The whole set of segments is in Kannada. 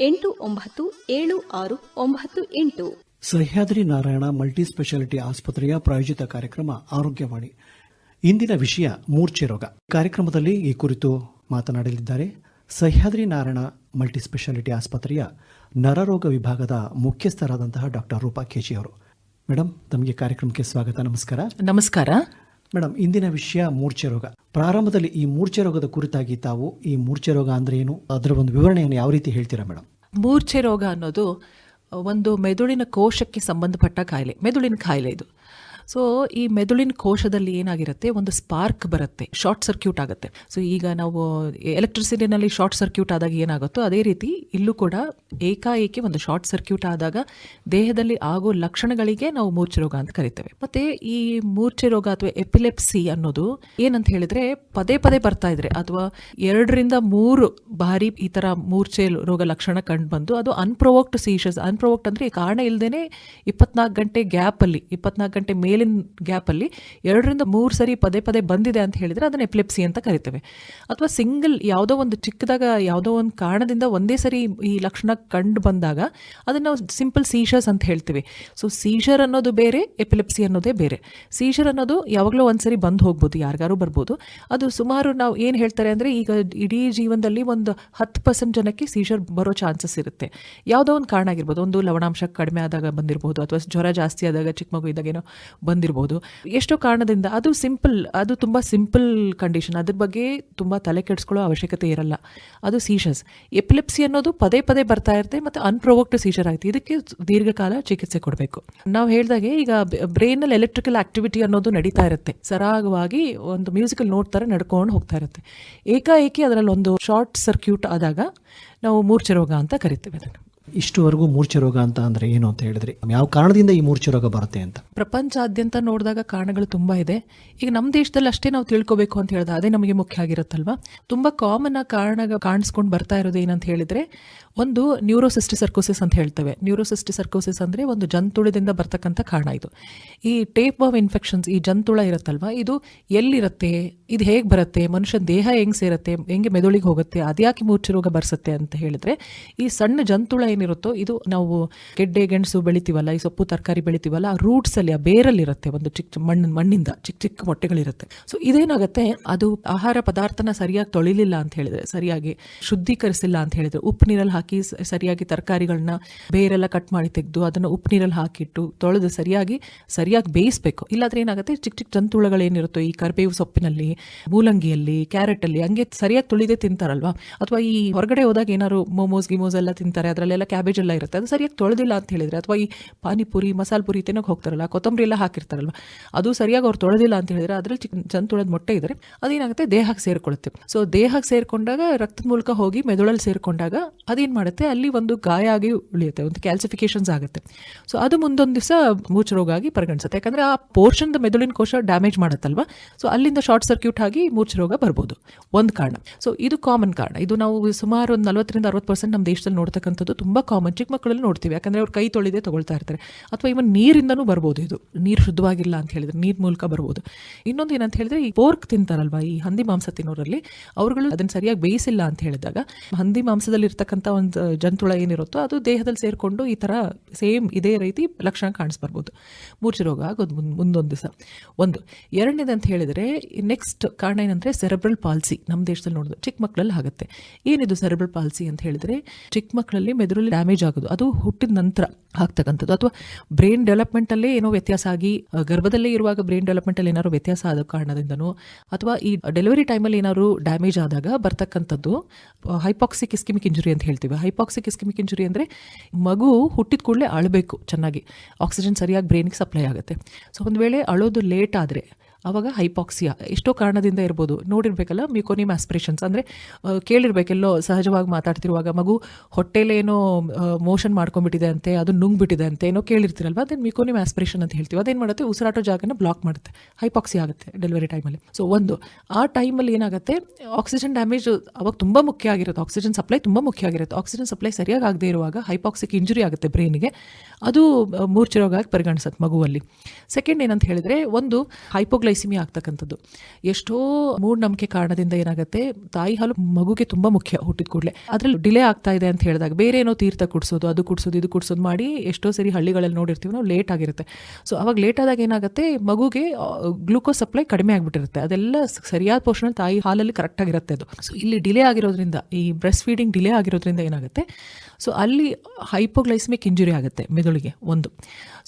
ಎಂಟು ಒಂಬತ್ತು ಏಳು ಆರು ಒಂಬತ್ತು ಎಂಟು. ಸಹ್ಯಾದ್ರಿ ನಾರಾಯಣ ಮಲ್ಟಿ ಸ್ಪೆಷಾಲಿಟಿ ಆಸ್ಪತ್ರೆಯ ಪ್ರಾಯೋಜಿತ ಕಾರ್ಯಕ್ರಮ ಆರೋಗ್ಯವಾಣಿ. ಇಂದಿನ ವಿಷಯ ಮೂರ್ಛೆ ರೋಗ. ಕಾರ್ಯಕ್ರಮದಲ್ಲಿ ಈ ಕುರಿತು ಮಾತನಾಡಲಿದ್ದಾರೆ ಸಹ್ಯಾದ್ರಿ ನಾರಾಯಣ ಮಲ್ಟಿ ಸ್ಪೆಷಾಲಿಟಿ ಆಸ್ಪತ್ರೆಯ ನರರೋಗ ವಿಭಾಗದ ಮುಖ್ಯಸ್ಥರಾದಂತಹ ಡಾಕ್ಟರ್ ರೂಪಾ ಕೆಜಿ ಅವರು. ಮೇಡಮ್ ತಮಗೆ ಕಾರ್ಯಕ್ರಮಕ್ಕೆ ಸ್ವಾಗತ ನಮಸ್ಕಾರ. ನಮಸ್ಕಾರ. ಮೇಡಮ್ ಇಂದಿನ ವಿಷಯ ಮೂರ್ಛೆ ರೋಗ. ಪ್ರಾರಂಭದಲ್ಲಿ ಈ ಮೂರ್ಛೆ ರೋಗದ ಕುರಿತಾಗಿ ತಾವು ಈ ಮೂರ್ಛೆ ರೋಗ ಅಂದ್ರೆ ಏನು? ಅದರ ಒಂದು ವಿವರಣೆಯನ್ನು ಯಾವ ರೀತಿ ಹೇಳ್ತೀರಾ ಮೇಡಮ್ ಮೂರ್ಛೆ ರೋಗ ಅನ್ನೋದು ಒಂದು ಮೆದುಳಿನ ಕೋಶಕ್ಕೆ ಸಂಬಂಧಪಟ್ಟ ಕಾಯಿಲೆ ಮೆದುಳಿನ ಕಾಯಿಲೆ ಇದು. ಸೊ ಈ ಮೆದುಳಿನ ಕೋಶದಲ್ಲಿ ಏನಾಗಿರುತ್ತೆ? ಒಂದು ಸ್ಪಾರ್ಕ್ ಬರುತ್ತೆ, ಶಾರ್ಟ್ ಸರ್ಕ್ಯೂಟ್ ಆಗುತ್ತೆ. ಸೊ ಈಗ ನಾವು ಎಲೆಕ್ಟ್ರಿಸಿಟಿನಲ್ಲಿ ಶಾರ್ಟ್ ಸರ್ಕ್ಯೂಟ್ ಆದಾಗ ಏನಾಗುತ್ತೋ ಅದೇ ರೀತಿ ಇಲ್ಲೂ ಕೂಡ ಏಕಾಏಕಿ ಒಂದು ಶಾರ್ಟ್ ಸರ್ಕ್ಯೂಟ್ ಆದಾಗ ದೇಹದಲ್ಲಿ ಆಗೋ ಲಕ್ಷಣಗಳಿಗೆ ನಾವು ಮೂರ್ಛೆ ರೋಗ ಅಂತ ಕರಿತೇವೆ. ಮತ್ತೆ ಈ ಮೂರ್ಛೆ ರೋಗ ಅಥವಾ ಎಪಿಲೆಪ್ಸಿ ಅನ್ನೋದು ಏನಂತ ಹೇಳಿದ್ರೆ ಪದೇ ಪದೇ ಬರ್ತಾ ಇದ್ರೆ ಅಥವಾ ಎರಡರಿಂದ ಮೂರು ಬಾರಿ ಈ ತರ ಮೂರ್ಛೆ ರೋಗ ಲಕ್ಷಣ ಕಂಡು ಬಂದು ಅದು ಅನ್ಪ್ರೊವೋಕ್ಡ್ ಸೀಶಸ್ ಅನ್ಪ್ರೊವೋಕ್ಡ್ ಅಂದ್ರೆ ಕಾರಣ ಇಲ್ಲದೇನೆ ಇಪ್ಪತ್ನಾಲ್ಕು ಗಂಟೆ ಗ್ಯಾಪ್ ಅಲ್ಲಿ, ಇಪ್ಪತ್ನಾಲ್ಕು ಗಂಟೆ ಮೇಲಿನ ಗ್ಯಾಪಲ್ಲಿ ಎರಡರಿಂದ ಮೂರು ಸರಿ ಪದೇ ಪದೇ ಬಂದಿದೆ ಅಂತ ಹೇಳಿದ್ರೆ ಅದನ್ನ ಎಪ್ಲೆಪ್ಸಿ ಅಂತ ಕರಿತೇವೆ. ಅಥವಾ ಸಿಂಗಲ್ ಯಾವುದೋ ಒಂದು ಚಿಕ್ಕದಾಗ ಯಾವುದೋ ಒಂದು ಕಾರಣದಿಂದ ಒಂದೇ ಸರಿ ಈ ಲಕ್ಷಣ ಕಂಡು ಬಂದಾಗ ಅದನ್ನ ನಾವು ಸಿಂಪಲ್ ಸೀಷರ್ಸ್ ಅಂತ ಹೇಳ್ತೀವಿ. ಸೊ ಸೀಷರ್ ಅನ್ನೋದು ಬೇರೆ ಎಪಿಲೆಪ್ಸಿ ಅನ್ನೋದೇ ಬೇರೆ. ಸೀಷರ್ ಅನ್ನೋದು ಯಾವಾಗಲೂ ಒಂದ್ಸರಿ ಬಂದು ಹೋಗ್ಬೋದು, ಯಾರಿಗಾರು ಬರ್ಬೋದು. ಅದು ಸುಮಾರು ನಾವು ಏನು ಹೇಳ್ತಾರೆ ಅಂದರೆ ಈಗ ಇಡೀ ಜೀವನದಲ್ಲಿ ಒಂದು ಹತ್ತು ಪರ್ಸೆಂಟ್ ಜನಕ್ಕೆ ಸೀಷರ್ ಬರೋ ಚಾನ್ಸಸ್ ಇರುತ್ತೆ. ಯಾವುದೋ ಒಂದು ಕಾರಣ ಆಗಿರ್ಬೋದು. ಒಂದು ಲವಣಾಂಶ ಕಡಿಮೆ ಆದಾಗ ಬಂದಿರ್ಬೋದು ಅಥವಾ ಜ್ವರ ಜಾಸ್ತಿ ಆದಾಗ, ಚಿಕ್ಕ ಮಗು ಇದ್ದಾಗ ಏನೋ ಬಂದಿರ್ಬೋದು. ಎಷ್ಟೋ ಕಾರಣದಿಂದ ಅದು ಸಿಂಪಲ್, ಅದು ತುಂಬ ಸಿಂಪಲ್ ಕಂಡೀಷನ್. ಅದ್ರ ಬಗ್ಗೆ ತುಂಬ ತಲೆ ಕೆಡಿಸ್ಕೊಳ್ಳೋ ಅವಶ್ಯಕತೆ ಇರಲ್ಲ. ಅದು ಸೀಷಸ್ ಎಪಿಲೆಪ್ಸಿ ಅನ್ನೋದು ಪದೇ ಪದೇ ಬರ್ತಾ ಇರುತ್ತೆ ಮತ್ತು ಅನ್ಪ್ರೊವೋಕ್ಟ್ ಸೀಷರ್ ಆಗುತ್ತೆ. ಇದಕ್ಕೆ ದೀರ್ಘಕಾಲ ಚಿಕಿತ್ಸೆ ಕೊಡಬೇಕು. ನಾವು ಹೇಳಿದಾಗೆ ಈಗ ಬ್ರೈನಲ್ಲಿ ಎಲೆಕ್ಟ್ರಿಕಲ್ ಆಕ್ಟಿವಿಟಿ ಅನ್ನೋದು ನಡೀತಾ ಇರುತ್ತೆ. ಸರಾಗವಾಗಿ ಒಂದು ಮ್ಯೂಸಿಕಲ್ ನೋಟ್ ಥರ ನಡ್ಕೊಂಡು ಹೋಗ್ತಾ ಇರುತ್ತೆ. ಏಕಾಏಕಿ ಅದರಲ್ಲಿ ಒಂದು ಶಾರ್ಟ್ ಸರ್ಕ್ಯೂಟ್ ಆದಾಗ ನಾವು ಮೂರ್ಛೆ ರೋಗ ಅಂತ ಕರಿತೇವೆ ಅದನ್ನು. ಇಷ್ಟುವರೆಗೂ ಮೂರ್ಛೆ ರೋಗ ಅಂತ ಅಂದ್ರೆ ಏನು ಅಂತ ಹೇಳಿದ್ರಿ? ಯಾವ ಕಾರಣದಿಂದ ಈ ಮೂರ್ಛೆ ರೋಗ ಬರುತ್ತೆ ಅಂತ? ಪ್ರಪಂಚಾದ್ಯಂತ ನೋಡಿದಾಗ ಕಾರಣಗಳು ತುಂಬ ಇದೆ. ಈಗ ನಮ್ಮ ದೇಶದಲ್ಲಿ ಅಷ್ಟೇ ನಾವು ತಿಳ್ಕೊಬೇಕು ಅಂತ ಹೇಳಿದ, ಅದೇ ನಮಗೆ ಮುಖ್ಯ ಆಗಿರುತ್ತಲ್ವಾ? ತುಂಬ ಕಾಮನ್ ಆಗಿ ಕಾರಣ ಕಾಣಿಸ್ಕೊಂಡು ಬರ್ತಾ ಇರೋದು ಏನಂತ ಹೇಳಿದ್ರೆ ಒಂದು ನ್ಯೂರೋಸಿಸ್ಟಿ ಸರ್ಕೋಸಿಸ್ ಅಂತ ಹೇಳ್ತೇವೆ. ನ್ಯೂರೋಸಿಸ್ಟಿ ಸರ್ಕೋಸಿಸ್ ಅಂದರೆ ಒಂದು ಜಂತುಳದಿಂದ ಬರ್ತಕ್ಕಂಥ ಕಾರಣ ಇದು. ಈ ಟೇಪ್ ಆಫ್ ಇನ್ಫೆಕ್ಷನ್ಸ್ ಈ ಜಂತುಳ ಇರುತ್ತಲ್ವ? ಇದು ಎಲ್ಲಿರುತ್ತೆ? ಇದು ಹೇಗೆ ಬರುತ್ತೆ? ಮನುಷ್ಯ ದೇಹ ಹೆಂಗೆ ಸೇರುತ್ತೆ? ಹೆಂಗೆ ಮೆದುಳಿಗೆ ಹೋಗುತ್ತೆ? ಅದ್ಯಾಕೆ ಮೂರ್ಛೆ ರೋಗ ಬರ್ಸುತ್ತೆ ಅಂತ ಹೇಳಿದ್ರೆ, ಈ ಸಣ್ಣ ಜಂತುಳ ಏನಿರುತ್ತೋ, ಇದು ನಾವು ಗೆಡ್ಡೆ, ಗೆಣಸು ಬೆಳಿತೀವಲ್ಲ, ಈ ಸೊಪ್ಪು, ತರಕಾರಿ ಬೆಳಿತೀವಲ್ಲ, ಆ ರೂಟ್ಸಲ್ಲಿ ಆ ಬೇರಲ್ಲಿರುತ್ತೆ. ಒಂದು ಚಿಕ್ಕ ಮಣ್ಣು, ಮಣ್ಣಿಂದ ಚಿಕ್ಕ ಚಿಕ್ಕ ಮೊಟ್ಟೆಗಳಿರುತ್ತೆ. ಸೊ ಇದೇನಾಗುತ್ತೆ? ಅದು ಆಹಾರ ಪದಾರ್ಥನ ಸರಿಯಾಗಿ ತೊಳಿಲಿಲ್ಲ ಅಂತ ಹೇಳಿದ್ರೆ, ಸರಿಯಾಗಿ ಶುದ್ಧೀಕರಿಸಿಲ್ಲ ಅಂತ ಹೇಳಿದ್ರೆ, ಉಪ್ಪು ನೀರಲ್ಲಿ ಹಾಕಿ ಸ- ಸರಿಯಾಗಿ ತರಕಾರಿಗಳನ್ನ ಬೇರೆಲ್ಲ ಕಟ್ ಮಾಡಿ ತೆಗೆದು ಅದನ್ನ ಉಪ್ಪು ನೀರಲ್ಲಿ ಹಾಕಿಟ್ಟು ತೊಳೆದು ಸರಿಯಾಗಿ ಸರಿಯಾಗಿ ಬೇಯಿಸಬೇಕು. ಇಲ್ಲಾಂದ್ರೆ ಏನಾಗುತ್ತೆ ಚಿಕ್ಕ ಚಿಕ್ಕ ಜಂತುಳಗಳೇನಿರುತ್ತೋ ಈ ಕರ್ಬೇವು ಸೊಪ್ಪಿನಲ್ಲಿ, ಮೂಲಂಗಿಯಲ್ಲಿ ಕ್ಯಾರೆಟ್ ಅಲ್ಲಿ ಹಂಗೆ ಸರಿಯಾಗಿ ತುಳಿದೇ ತಿಂತಾರಲ್ವಾ? ಅಥವಾ ಈ ಹೊರಗಡೆ ಹೋದಾಗ ಏನಾದ್ರು ಮೋಮೋಸ್, ಗಿಮೋಸ್ ಎಲ್ಲ ತಿಂತಾರೆ, ಅದರಲ್ಲೆಲ್ಲ ಕ್ಯಾಬೇಜ್ ಎಲ್ಲ ಇರುತ್ತೆ, ಅದು ಸರಿಯಾಗಿ ತೊಳೆದಿಲ್ಲ ಅಂತ ಹೇಳಿದ್ರೆ, ಅಥವಾ ಈ ಪಾನಿಪುರಿ, ಮಸಾಲ ಪುರಿ ತಿನ್ನೋಕೆ ಹೋಗ್ತಾರಲ್ಲ, ಕೊತ್ತಂಬರಿ ಎಲ್ಲ ಹಾಕಿರ್ತಾರಲ್ವ, ಅದು ಸರಿಯಾಗಿ ಅವ್ರು ತೊಳೆದಿಲ್ಲ ಅಂತ ಹೇಳಿದ್ರೆ ಅದರಲ್ಲಿ ಚಿಕ್ಕ ಜಂತುಳದ ಮೊಟ್ಟೆ ಇದ್ರೆ ಅದೇನಾಗುತ್ತೆ, ದೇಹಕ್ಕೆ ಸೇರ್ಕೊಳ್ಳುತ್ತೆ. ಸೊ ದೇಹಕ್ಕೆ ಸೇರ್ಕೊಂಡಾಗ ರಕ್ತದ ಮೂಲಕ ಹೋಗಿ ಮೆದುಳಲ್ಲಿ ಸೇರ್ಕೊಂಡಾಗ ಅದೇನ್ ಮಾಡುತ್ತೆ? ಅಲ್ಲಿ ಒಂದು ಗಾಯ ಆಗಿ ಉಳಿಯುತ್ತೆ, ಒಂದು ಕ್ಯಾಲ್ಸಿಫಿಕೇಶನ್ಸ್ ಆಗುತ್ತೆ. ಸೊ ಅದು ಮುಂದೊಂದು ದಿವಸ ಮೂರ್ಛೆ ರೋಗ ಆಗಿ ಪರಿಗಣಿಸುತ್ತೆ. ಯಾಕಂದ್ರೆ ಆ ಪೋರ್ಷನ್ ಮೆದುಳಿನ ಕೋಶ ಡ್ಯಾಮೇಜ್ ಮಾಡುತ್ತಲ್ವ? ಸೊ ಅಲ್ಲಿಂದ ಶಾರ್ಟ್ ಸರ್ಕ್ಯೂಟ್ ಆಗಿ ಮೂರ್ಛೆ ರೋಗ ಬರ್ಬೋದು. ಒಂದು ಕಾರಣ. ಸೊ ಇದು ಕಾಮನ್ ಕಾರಣ. ಇದು ನಾವು ಸುಮಾರು ಒಂದು ನಲವತ್ತರಿಂದ ಅರವತ್ತು ಪರ್ಸೆಂಟ್ ನಮ್ಮ ದೇಶದಲ್ಲಿ ನೋಡ್ತಕ್ಕಂಥದ್ದು ತುಂಬಾ ಕಾಮನ್ ಚಿಕ್ಕ ಮಕ್ಕಳಲ್ಲಿ ನೋಡ್ತೀವಿ. ಯಾಕಂದ್ರೆ ಅವ್ರು ಕೈ ತೊಳೆದೇ ತೊಗೊಳ್ತಾ ಇರ್ತಾರೆ. ಅಥವಾ ಇವನ್ ನೀರಿಂದನೂ ಬರ್ಬೋದು ಇದು. ನೀರು ಶುದ್ಧವಾಗಿಲ್ಲ ಅಂತ ಹೇಳಿದ್ರೆ, ನೀರು ಮೂಲಕ ಬರ್ಬೋದು. ಇನ್ನೊಂದು ಏನಂತ ಹೇಳಿದ್ರೆ, ಈ ಪೋರ್ಕ್ ತಿಂತಾರಲ್ವ? ಈ ಹಂದಿ ಮಾಂಸ ತಿನ್ನೋರಲ್ಲಿ, ಅವರುಗಳು ಅದನ್ನ ಸರಿಯಾಗಿ ಬೇಯಿಸಿಲ್ಲ ಅಂತ ಹೇಳಿದಾಗ, ಹಂದಿ ಮಾಂಸದಲ್ಲಿ ಇರ್ತಕ್ಕಂಥ ಒಂದು ಜಂತುಳ ಏನಿರುತ್ತೋ ಅದು ದೇಹದಲ್ಲಿ ಸೇರಿಕೊಂಡು ಈ ಥರ ಸೇಮ್ ಇದೇ ರೀತಿ ಲಕ್ಷಣ ಕಾಣಿಸ್ಬರ್ಬೋದು. ಮೂರ್ಛೆ ರೋಗ ಆಗೋದು ಮುಂದೆ ಮುಂದೊಂದು ದಿವಸ. ಒಂದು, ಎರಡನೇದು ಅಂತ ಹೇಳಿದರೆ ನೆಕ್ಸ್ಟ್ ಕಾರಣ ಏನಂದರೆ ಸೆರೆಬ್ರಲ್ ಪಾಲ್ಸಿ ನಮ್ಮ ದೇಶದಲ್ಲಿ ನೋಡೋದು ಚಿಕ್ಕ ಮಕ್ಕಳಲ್ಲಿ ಆಗುತ್ತೆ. ಏನಿದು ಸೆರೆಬ್ರಲ್ ಪಾಲ್ಸಿ ಅಂತ ಹೇಳಿದರೆ, ಚಿಕ್ಕ ಮಕ್ಕಳಲ್ಲಿ ಮೆದುರಲ್ಲಿ ಡ್ಯಾಮೇಜ್ ಆಗೋದು. ಅದು ಹುಟ್ಟಿದ ನಂತರ ಆಗ್ತಕ್ಕಂಥದ್ದು. ಅಥವಾ ಬ್ರೈನ್ ಡೆವಲಪ್ಮೆಂಟಲ್ಲೇ ಏನೋ ವ್ಯತ್ಯಾಸ ಆಗಿ ಗರ್ಭದಲ್ಲೇ ಇರುವಾಗ ಬ್ರೈನ್ ಡೆವಲಪ್ಮೆಂಟಲ್ಲಿ ಏನಾದ್ರು ವ್ಯತ್ಯಾಸ ಆದ ಕಾರಣದಿಂದನೋ, ಅಥವಾ ಈ ಡೆಲಿವರಿ ಟೈಮಲ್ಲಿ ಏನಾದ್ರು ಡ್ಯಾಮೇಜ್ ಆದಾಗ ಬರ್ತಕ್ಕಂಥದ್ದು ಹೈಪಾಕ್ಸಿಕ್ ಇಸ್ಕಿಮಿಕ್ ಇಂಜುರಿ ಅಂತ ಹೇಳ್ತೀವಿ. ಹೈಪಾಕ್ಸಿಕ್ ಇಸ್ಕಿಮಿಕ್ ಇಂಜುರಿ ಅಂದರೆ ಮಗು ಹುಟ್ಟಿದ ಕೂಡಲೇ ಅಳಬೇಕು ಚೆನ್ನಾಗಿ. ಆಕ್ಸಿಜನ್ ಸರಿಯಾಗಿ ಬ್ರೈನಿಗೆ ಸಪ್ಲೈ ಆಗುತ್ತೆ. ಸೊ ಒಂದು ವೇಳೆ ಅಳೋದು ಲೇಟ್ ಆದರೆ ಆವಾಗ ಹೈಪಾಕ್ಸಿಯಾ, ಎಷ್ಟೋ ಕಾರಣದಿಂದ ಇರ್ಬೋದು. ನೋಡಿರ್ಬೇಕಲ್ಲ ಮ್ಯೂಕೋನಿಮ್ ಆಸ್ಪಿರೇಷನ್ಸ್ ಅಂದರೆ ಕೇಳಿರ್ಬೇಕೆಲ್ಲೋ, ಸಹಜವಾಗಿ ಮಾತಾಡ್ತಿರುವಾಗ, ಮಗು ಹೊಟ್ಟೆಲೇನೋ ಮೋಷನ್ ಮಾಡ್ಕೊಂಡ್ಬಿಟ್ಟಿದೆ ಅಂತೆ, ಅದು ನುಂಗ್ಬಿಟ್ಟಿದೆ ಅಂತೆ, ಏನೋ ಕೇಳಿರ್ತಿರಲ್ವ? ಅದೇನು ಮ್ಯೂಕೋನಿಮ್ ಆಸ್ಪಿರೇಷನ್ ಅಂತ ಹೇಳ್ತೀವಿ. ಅದೇನು ಮಾಡುತ್ತೆ? ಉಸಿರಾಟೋ ಜಾಗನ ಬ್ಲಾಕ್ ಮಾಡುತ್ತೆ. ಹೈಪಾಕ್ಸಿ ಆಗುತ್ತೆ ಡೆಲಿವರಿ ಟೈಮಲ್ಲಿ ಸೊ ಒಂದು, ಆ ಟೈಮಲ್ಲಿ ಏನಾಗುತ್ತೆ? ಆಕ್ಸಿಜನ್ ಡ್ಯಾಮೇಜ್ ಅವಾಗ ತುಂಬ ಮುಖ್ಯ ಆಗಿರುತ್ತೆ. ಆಕ್ಸಿಜನ್ ಸಪ್ಲೈ ತುಂಬ ಮುಖ್ಯ ಆಗಿರುತ್ತೆ. ಆಕ್ಸಿಜನ್ ಸಪ್ಲೈ ಸರಿಯಾಗಿ ಆಗದೆ ಇರುವಾಗ ಹೈಪಾಕ್ಸಿಕ್ ಇಂಜುರಿ ಆಗುತ್ತೆ ಬ್ರೈನ್ಗೆ ಅದು, ಮೂರ್ಛೆ ಆಗಿ ಪರಿಗಣಿಸುತ್ತೆ ಮಗುವಲ್ಲಿ. ಸೆಕೆಂಡ್ ಏನಂತ ಹೇಳಿದ್ರೆ, ಒಂದು ಹೈಪೋಗ್ಲೈಸಿಮಿ ಆಗ್ತಕ್ಕಂಥದ್ದು. ಎಷ್ಟೋ ಮೂಢನಂಬಿಕೆ ಕಾರಣದಿಂದ ಏನಾಗುತ್ತೆ, ತಾಯಿ ಹಾಲು ಮಗುಗೆ ತುಂಬ ಮುಖ್ಯ ಹುಟ್ಟಿದ ಕೂಡಲೇ. ಅದರಲ್ಲಿ ಡಿಲೇ ಆಗ್ತಾ ಇದೆ ಅಂತ ಹೇಳಿದಾಗ ಬೇರೆ ಏನೋ ತೀರ್ಥ ಕುಡಿಸೋದು, ಅದು ಕುಡಿಸೋದು, ಇದು ಕುಡಿಸೋದು ಮಾಡಿ ಎಷ್ಟೋ ಸರಿ ಹಳ್ಳಿಗಳಲ್ಲಿ ನೋಡಿರ್ತೀವಿ ನಾವು, ಲೇಟ್ ಆಗಿರುತ್ತೆ. ಸೊ ಅವಾಗ ಲೇಟ್ ಆದಾಗ ಏನಾಗುತ್ತೆ, ಮಗುಗೆ ಗ್ಲೂಕೋಸ್ ಸಪ್ಲೈ ಕಡಿಮೆ ಆಗಿಬಿಟ್ಟಿರುತ್ತೆ. ಅದೆಲ್ಲ ಸರಿಯಾದ ಪೋಷಣೆ ತಾಯಿ ಹಾಲಲ್ಲಿ ಕರೆಕ್ಟ್ ಆಗಿರುತ್ತೆ ಅದು. ಸೊ ಇಲ್ಲಿ ಡಿಲೇ ಆಗಿರೋದ್ರಿಂದ, ಈ ಬ್ರೆಸ್ಟ್ ಫೀಡಿಂಗ್ ಡಿಲೇ ಆಗಿರೋದ್ರಿಂದ ಏನಾಗುತ್ತೆ, ಸೊ, ಅಲ್ಲಿ ಹೈಪೋಗ್ಲೈಸ್ಮಿಕ್ ಇಂಜುರಿ ಆಗುತ್ತೆ ಮೆದುಳಿಗೆ, ಒಂದು.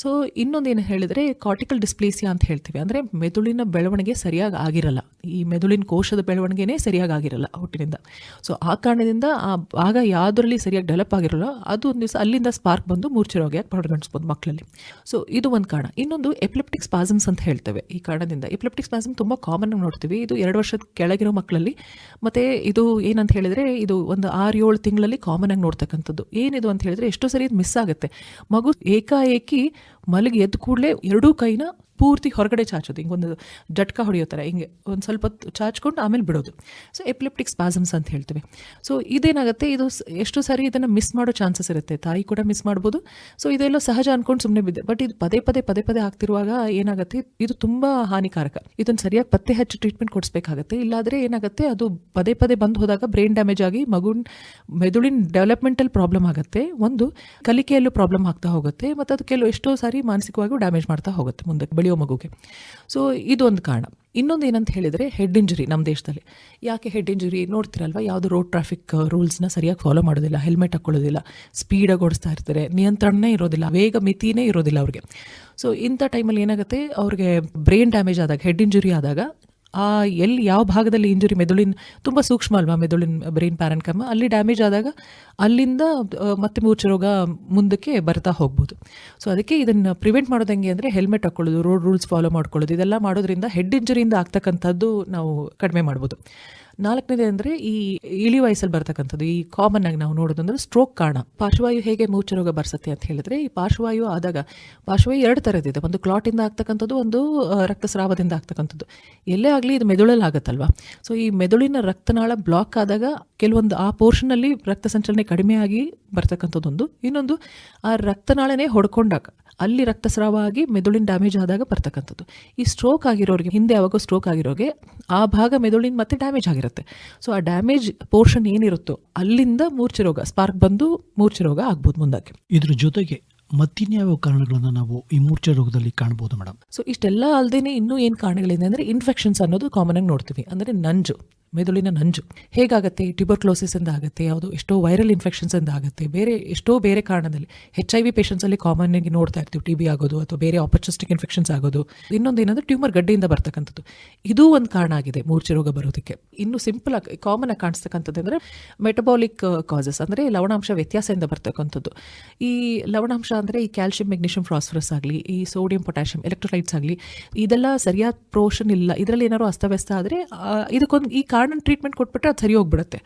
ಸೊ ಏನು ಹೇಳಿದರೆ, ಕಾರ್ಟಿಕಲ್ ಡಿಸ್ಪ್ಲೇಸಿಯಾ ಅಂತ ಹೇಳ್ತೀವಿ. ಅಂದರೆ ಮೆದುಳಿನ ಬೆಳವಣಿಗೆ ಸರಿಯಾಗಿ ಆಗಿರಲ್ಲ. ಈ ಮೆದುಳಿನ ಕೋಶದ ಬೆಳವಣಿಗೆನೇ ಸರಿಯಾಗಿ ಆಗಿರಲ್ಲ ಹುಟ್ಟಿನಿಂದ. ಸೊ ಆ ಕಾರಣದಿಂದ ಆ ಭಾಗ ಯಾವುದರಲ್ಲಿ ಸರಿಯಾಗಿ ಡೆವಲಪ್ ಆಗಿರಲ್ಲ, ಅದು ಒಂದು ದಿವಸ ಅಲ್ಲಿಂದ ಸ್ಪಾರ್ಕ್ ಬಂದು ಮೂರ್ಛೆ ರೋಗಿಯಾಗಿ ಪರಿಗಣಿಸ್ಬೋದು ಮಕ್ಕಳಲ್ಲಿ. ಸೊ ಇದು ಒಂದು ಕಾರಣ. ಇನ್ನೊಂದು ಎಪ್ಲೆಪ್ಟಿಕ್ ಸ್ಪಾಸಮ್ಸ್ ಅಂತ ಹೇಳ್ತೇವೆ. ಈ ಕಾರಣದಿಂದ ಎಪ್ಲೆಪ್ಟಿಕ್ ಸ್ಪಾಸಮ್ ತುಂಬ ಕಾಮನ್ ಆಗಿ ನೋಡ್ತೀವಿ. ಇದು ಎರಡು ವರ್ಷದ ಕೆಳಗಿರೋ ಮಕ್ಕಳಲ್ಲಿ. ಮತ್ತು ಇದು ಏನಂತ ಹೇಳಿದರೆ, ಇದು ಒಂದು ಆರು ಏಳು ತಿಂಗಳಲ್ಲಿ ಕಾಮನ್ ಆಗಿ ನೋಡ್ತಕ್ಕಂಥದ್ದು. ಏನಿದು ಅಂತ ಹೇಳಿದ್ರೆ, ಎಷ್ಟೋ ಸರಿ ಇದು ಮಿಸ್ ಆಗುತ್ತೆ. ಮಗು ಏಕಾಏಕಿ ಮಲಗಿ ಎದ್ದು ಕೂಡಲೇ ಎರಡೂ ಕೈನ ಪೂರ್ತಿ ಹೊರಗಡೆ ಚಾಚೋದು. ಹಿಂಗೆ ಒಂದು ಜಟ್ಕ ಹೊಡೆಯೋ ಥರ ಹಿಂಗೆ ಒಂದು ಸ್ವಲ್ಪ ಹೊತ್ತು ಚಾಚ್ಕೊಂಡು ಆಮೇಲೆ ಬಿಡೋದು. ಸೊ ಎಪಿಲೆಪ್ಟಿಕ್ ಸ್ಪಾಸಮ್ಸ್ ಅಂತ ಹೇಳ್ತೇವೆ. ಸೊ ಇದೇನಾಗುತ್ತೆ? ಇದು ಎಷ್ಟು ಸಾರಿ ಇದನ್ನು ಮಿಸ್ ಮಾಡೋ ಚಾನ್ಸಸ್ ಇರುತ್ತೆ. ತಾಯಿ ಕೂಡ ಮಿಸ್ ಮಾಡ್ಬೋದು. ಸೊ ಇದೆಲ್ಲ ಸಹಜ ಅನ್ಕೊಂಡು ಸುಮ್ಮನೆ ಬಿದ್ದೆ. ಬಟ್ ಇದು ಪದೇ ಪದೇ ಪದೇ ಪದೇ ಆಗ್ತಿರುವಾಗ ಏನಾಗುತ್ತೆ? ಇದು ತುಂಬ ಹಾನಿಕಾರಕ. ಇದನ್ನು ಸರಿಯಾಗಿ ಪತ್ತೆ ಹಚ್ಚಿ ಟ್ರೀಟ್ಮೆಂಟ್ ಕೊಡಿಸ್ಬೇಕಾಗತ್ತೆ. ಇಲ್ಲಾದರೆ ಏನಾಗುತ್ತೆ? ಅದು ಪದೇ ಪದೇ ಬಂದು ಹೋದಾಗ ಬ್ರೈನ್ ಡ್ಯಾಮೇಜ್ ಆಗಿ ಮಗುನ್ ಮೆದುಳಿನ ಡೆವಲಪ್ಮೆಂಟಲ್ ಪ್ರಾಬ್ಲಮ್ ಆಗುತ್ತೆ. ಒಂದು ಕಲಿಕೆಯಲ್ಲೂ ಪ್ರಾಬ್ಲಮ್ ಆಗ್ತಾ ಹೋಗುತ್ತೆ. ಮತ್ತು ಅದು ಕೆಲವು ಎಷ್ಟೋ ಸಾರಿ ಮಾನಸಿಕವಾಗಿಯೂ ಡ್ಯಾಮೇಜ್ ಮಾಡ್ತಾ ಹೋಗುತ್ತೆ ಮುಂದೆ ಬೆಳೆಯೋ ಮಗುಗೆ. ಸೊ ಇದೊಂದು ಕಾರಣ. ಇನ್ನೊಂದು ಏನಂತ ಹೇಳಿದರೆ ಹೆಡ್ ಇಂಜುರಿ ನಮ್ಮ ದೇಶದಲ್ಲಿ. ಯಾಕೆ ಹೆಡ್ ಇಂಜುರಿ ನೋಡ್ತಿರಲ್ವ, ಯಾವುದು ರೋಡ್ ಟ್ರಾಫಿಕ್ ರೂಲ್ಸ್ನ ಸರಿಯಾಗಿ ಫಾಲೋ ಮಾಡೋದಿಲ್ಲ ಹೆಲ್ಮೆಟ್ ಹಾಕ್ಕೊಳ್ಳೋದಿಲ್ಲ ಸ್ಪೀಡಾಗಿ ಓಡಿಸ್ತಾ ಇರ್ತಾರೆ, ನಿಯಂತ್ರಣನೇ ಇರೋದಿಲ್ಲ, ವೇಗ ಮಿತಿನೇ ಇರೋದಿಲ್ಲ ಅವ್ರಿಗೆ. ಸೊ ಇಂಥ ಟೈಮಲ್ಲಿ ಏನಾಗುತ್ತೆ, ಅವ್ರಿಗೆ ಬ್ರೈನ್ ಡ್ಯಾಮೇಜ್ ಆದಾಗ ಹೆಡ್ ಇಂಜುರಿ ಆದಾಗ ಎಲ್ಲಿ ಯಾವ ಭಾಗದಲ್ಲಿ ಇಂಜುರಿ ಮೆದುಳಿನ ತುಂಬ ಸೂಕ್ಷ್ಮ ಅಲ್ವಾ, ಮೆದುಳಿನ ಬ್ರೈನ್ ಪ್ಯಾರನ್ಕಮ್ ಅಲ್ಲಿ ಡ್ಯಾಮೇಜ್ ಆದಾಗ ಅಲ್ಲಿಂದ ಮತ್ತೆ ಮೂರ್ಛೆ ರೋಗ ಮುಂದಕ್ಕೆ ಬರ್ತಾ ಹೋಗ್ಬೋದು. ಸೊ ಅದಕ್ಕೆ ಇದನ್ನು ಪ್ರಿವೆಂಟ್ ಮಾಡೋದು ಹೆಂಗೆ ಅಂದರೆ ಹೆಲ್ಮೆಟ್ ಹಾಕ್ಕೊಳ್ಳೋದು ರೋಡ್ ರೂಲ್ಸ್ ಫಾಲೋ ಮಾಡ್ಕೊಳ್ಳೋದು. ಇದೆಲ್ಲ ಮಾಡೋದ್ರಿಂದ ಹೆಡ್ ಇಂಜುರಿಯಿಂದ ಆಗ್ತಕ್ಕಂಥದ್ದು ನಾವು ಕಡಿಮೆ ಮಾಡ್ಬೋದು. ನಾಲ್ಕನೇದು ಅಂದರೆ ಈ ಇಳಿ ವಯಸ್ಸಲ್ಲಿ ಬರ್ತಕ್ಕಂಥದ್ದು, ಈ ಕಾಮನ್ ಆಗಿ ನಾವು ನೋಡೋದು ಅಂದ್ರೆ ಸ್ಟ್ರೋಕ್ ಕಾರಣ. ಪಾರ್ಶ್ವವಾಯು ಹೇಗೆ ಮೂರ್ಛರೋಗ ಬರ್ಸತ್ತೆ ಅಂತ ಹೇಳಿದ್ರೆ, ಈ ಪಾರ್ಶ್ವವಾಯು ಆದಾಗ ಪಾರ್ಶ್ವವಾಯು ಎರಡು ಥರದಿದೆ ಒಂದು ಕ್ಲಾಟಿಂದ ಆಗ್ತಕ್ಕಂಥದ್ದು, ಒಂದು ರಕ್ತಸ್ರಾವದಿಂದ ಆಗ್ತಕ್ಕಂಥದ್ದು. ಎಲ್ಲೇ ಆಗಲಿ ಇದು ಮೆದುಳಲ್ಲಿ ಆಗುತ್ತಲ್ವಾ? ಸೊ ಈ ಮೆದುಳಿನ ರಕ್ತನಾಳ ಬ್ಲಾಕ್ ಆದಾಗ ಕೆಲವೊಂದು ಆ ಪೋರ್ಷನಲ್ಲಿ ರಕ್ತ ಸಂಚಲನೆ ಕಡಿಮೆ ಆಗಿ ಬರ್ತಕ್ಕಂಥದ್ದೊಂದು. ಇನ್ನೊಂದು, ಆ ರಕ್ತನಾಳನೇ ಹೊಡ್ಕೊಂಡಾಗ, ಅಲ್ಲಿ ರಕ್ತಸ್ರಾವ ಆಗಿ ಮೆದುಳಿನ ಡ್ಯಾಮೇಜ್ ಆದಾಗ ಬರ್ತಕ್ಕಂಥದ್ದು. ಈ ಸ್ಟ್ರೋಕ್ ಆಗಿರೋರಿಗೆ, ಹಿಂದೆ ಯಾವಾಗ ಸ್ಟ್ರೋಕ್ ಆಗಿರೋರಿಗೆ ಆ ಭಾಗ ಮೆದುಳಿನ ಮತ್ತೆ ಡ್ಯಾಮೇಜ್ ಆಗಿರುತ್ತೆ. ಸೊ ಆ ಡ್ಯಾಮೇಜ್ ಪೋರ್ಷನ್ ಏನಿರುತ್ತೋ ಅಲ್ಲಿಂದ ಮೂರ್ಛೆ ರೋಗ ಸ್ಪಾರ್ಕ್ ಬಂದು ಮೂರ್ಛೆ ರೋಗ ಆಗ್ಬೋದು ಮುಂದಕ್ಕೆ. ಇದ್ರ ಜೊತೆಗೆ ಮತ್ತಿನ್ಯಾವ ಕಾರಣಗಳನ್ನು ನಾವು ಈ ಮೂರ್ಛೆ ರೋಗದಲ್ಲಿ ಕಾಣಬಹುದು ಮೇಡಮ್ ಸೊ ಇಷ್ಟೆಲ್ಲ ಅಲ್ಲದೆ ಇನ್ನೂ ಏನು ಕಾರಣಗಳಿದೆ ಅಂದರೆ ಇನ್ಫೆಕ್ಷನ್ಸ್ ಅನ್ನೋದು ಕಾಮನ್ ಆಗಿ ನೋಡ್ತೀವಿ. ಅಂದರೆ ನಂಜು. ಮೆದುಳಿನ ನಂಜು. ಹೇಗಾಗುತ್ತೆ? ಟ್ಯೂಬರ್ಕ್ಲೋಸಿಸ್ ಇಂದ ಆಗುತ್ತೆ ಯಾವುದು ಎಷ್ಟೋ ವೈರಲ್ ಇನ್ಫೆಕ್ಷನ್ಸ್ ಇಂದ ಆಗುತ್ತೆ ಬೇರೆ ಎಷ್ಟೋ ಬೇರೆ ಕಾರಣದಲ್ಲಿ. ಹೆಚ್ ಐ ವಿ ಪೇಷಂಟ್ಸಲ್ಲಿ ಕಾಮನ್ ಆಗಿ ನೋಡ್ತಾ ಇರ್ತೀವಿ ಟಿ ಬಿ ಆಗೋದು ಅಥವಾ ಬೇರೆ ಆಪರ್ಚುನಿಸ್ಟಿಕ್ ಇನ್ಫೆಕ್ಷನ್ಸ್ ಆಗೋದು. ಇನ್ನೊಂದು ಏನಂದ್ರೆ ಟ್ಯೂಮರ್ ಗಡ್ಡೆಯಿಂದ ಬರ್ತಕ್ಕಂಥದ್ದು. ಇದು ಒಂದು ಕಾರಣ ಆಗಿದೆ ಮೂರ್ಛೆ ರೋಗ ಬರೋದಕ್ಕೆ. ಇನ್ನು ಸಿಂಪಲ್ ಆಗಿ ಕಾಮನ್ ಆಗಿ ಕಾಣಿಸ್ತಕ್ಕಂಥದ್ದು ಅಂದರೆ ಮೆಟಬಾಲಿಕ್ ಕಾಸಸ್ ಅಂದರೆ ಲವಣಾಂಶ ವ್ಯತ್ಯಾಸದಿಂದ ಬರ್ತಕ್ಕಂಥದ್ದು. ಈ ಲವಣಾಂಶ ಅಂದರೆ ಈ ಕ್ಯಾಲ್ಶಿಯಂ ಮೆಗ್ನೀಷಿಯಂ ಫಾಸ್ಫರಸ್ ಆಗಲಿ, ಈ ಸೋಡಿಯಂ ಪೊಟ್ಯಾಷಿಯಂ ಎಲೆಕ್ಟ್ರೋಲೈಟ್ಸ್ ಆಗಲಿ, ಇದೆಲ್ಲ ಸರಿಯಾದ ಪ್ರೋಷನ್ ಇಲ್ಲ. ಇದರಲ್ಲಿ ಏನಾದ್ರು ಅಸ್ತವ್ಯಸ್ತ ಆದರೆ ಇದಕ್ಕೊಂದು ಈ ಕಾರಣ ಟ್ರೀಟ್ಮೆಂಟ್ ಕೊಟ್ಬಿಟ್ರೆ ಅದು ಸರಿ ಹೋಗ್ಬಿಡುತ್ತೆ.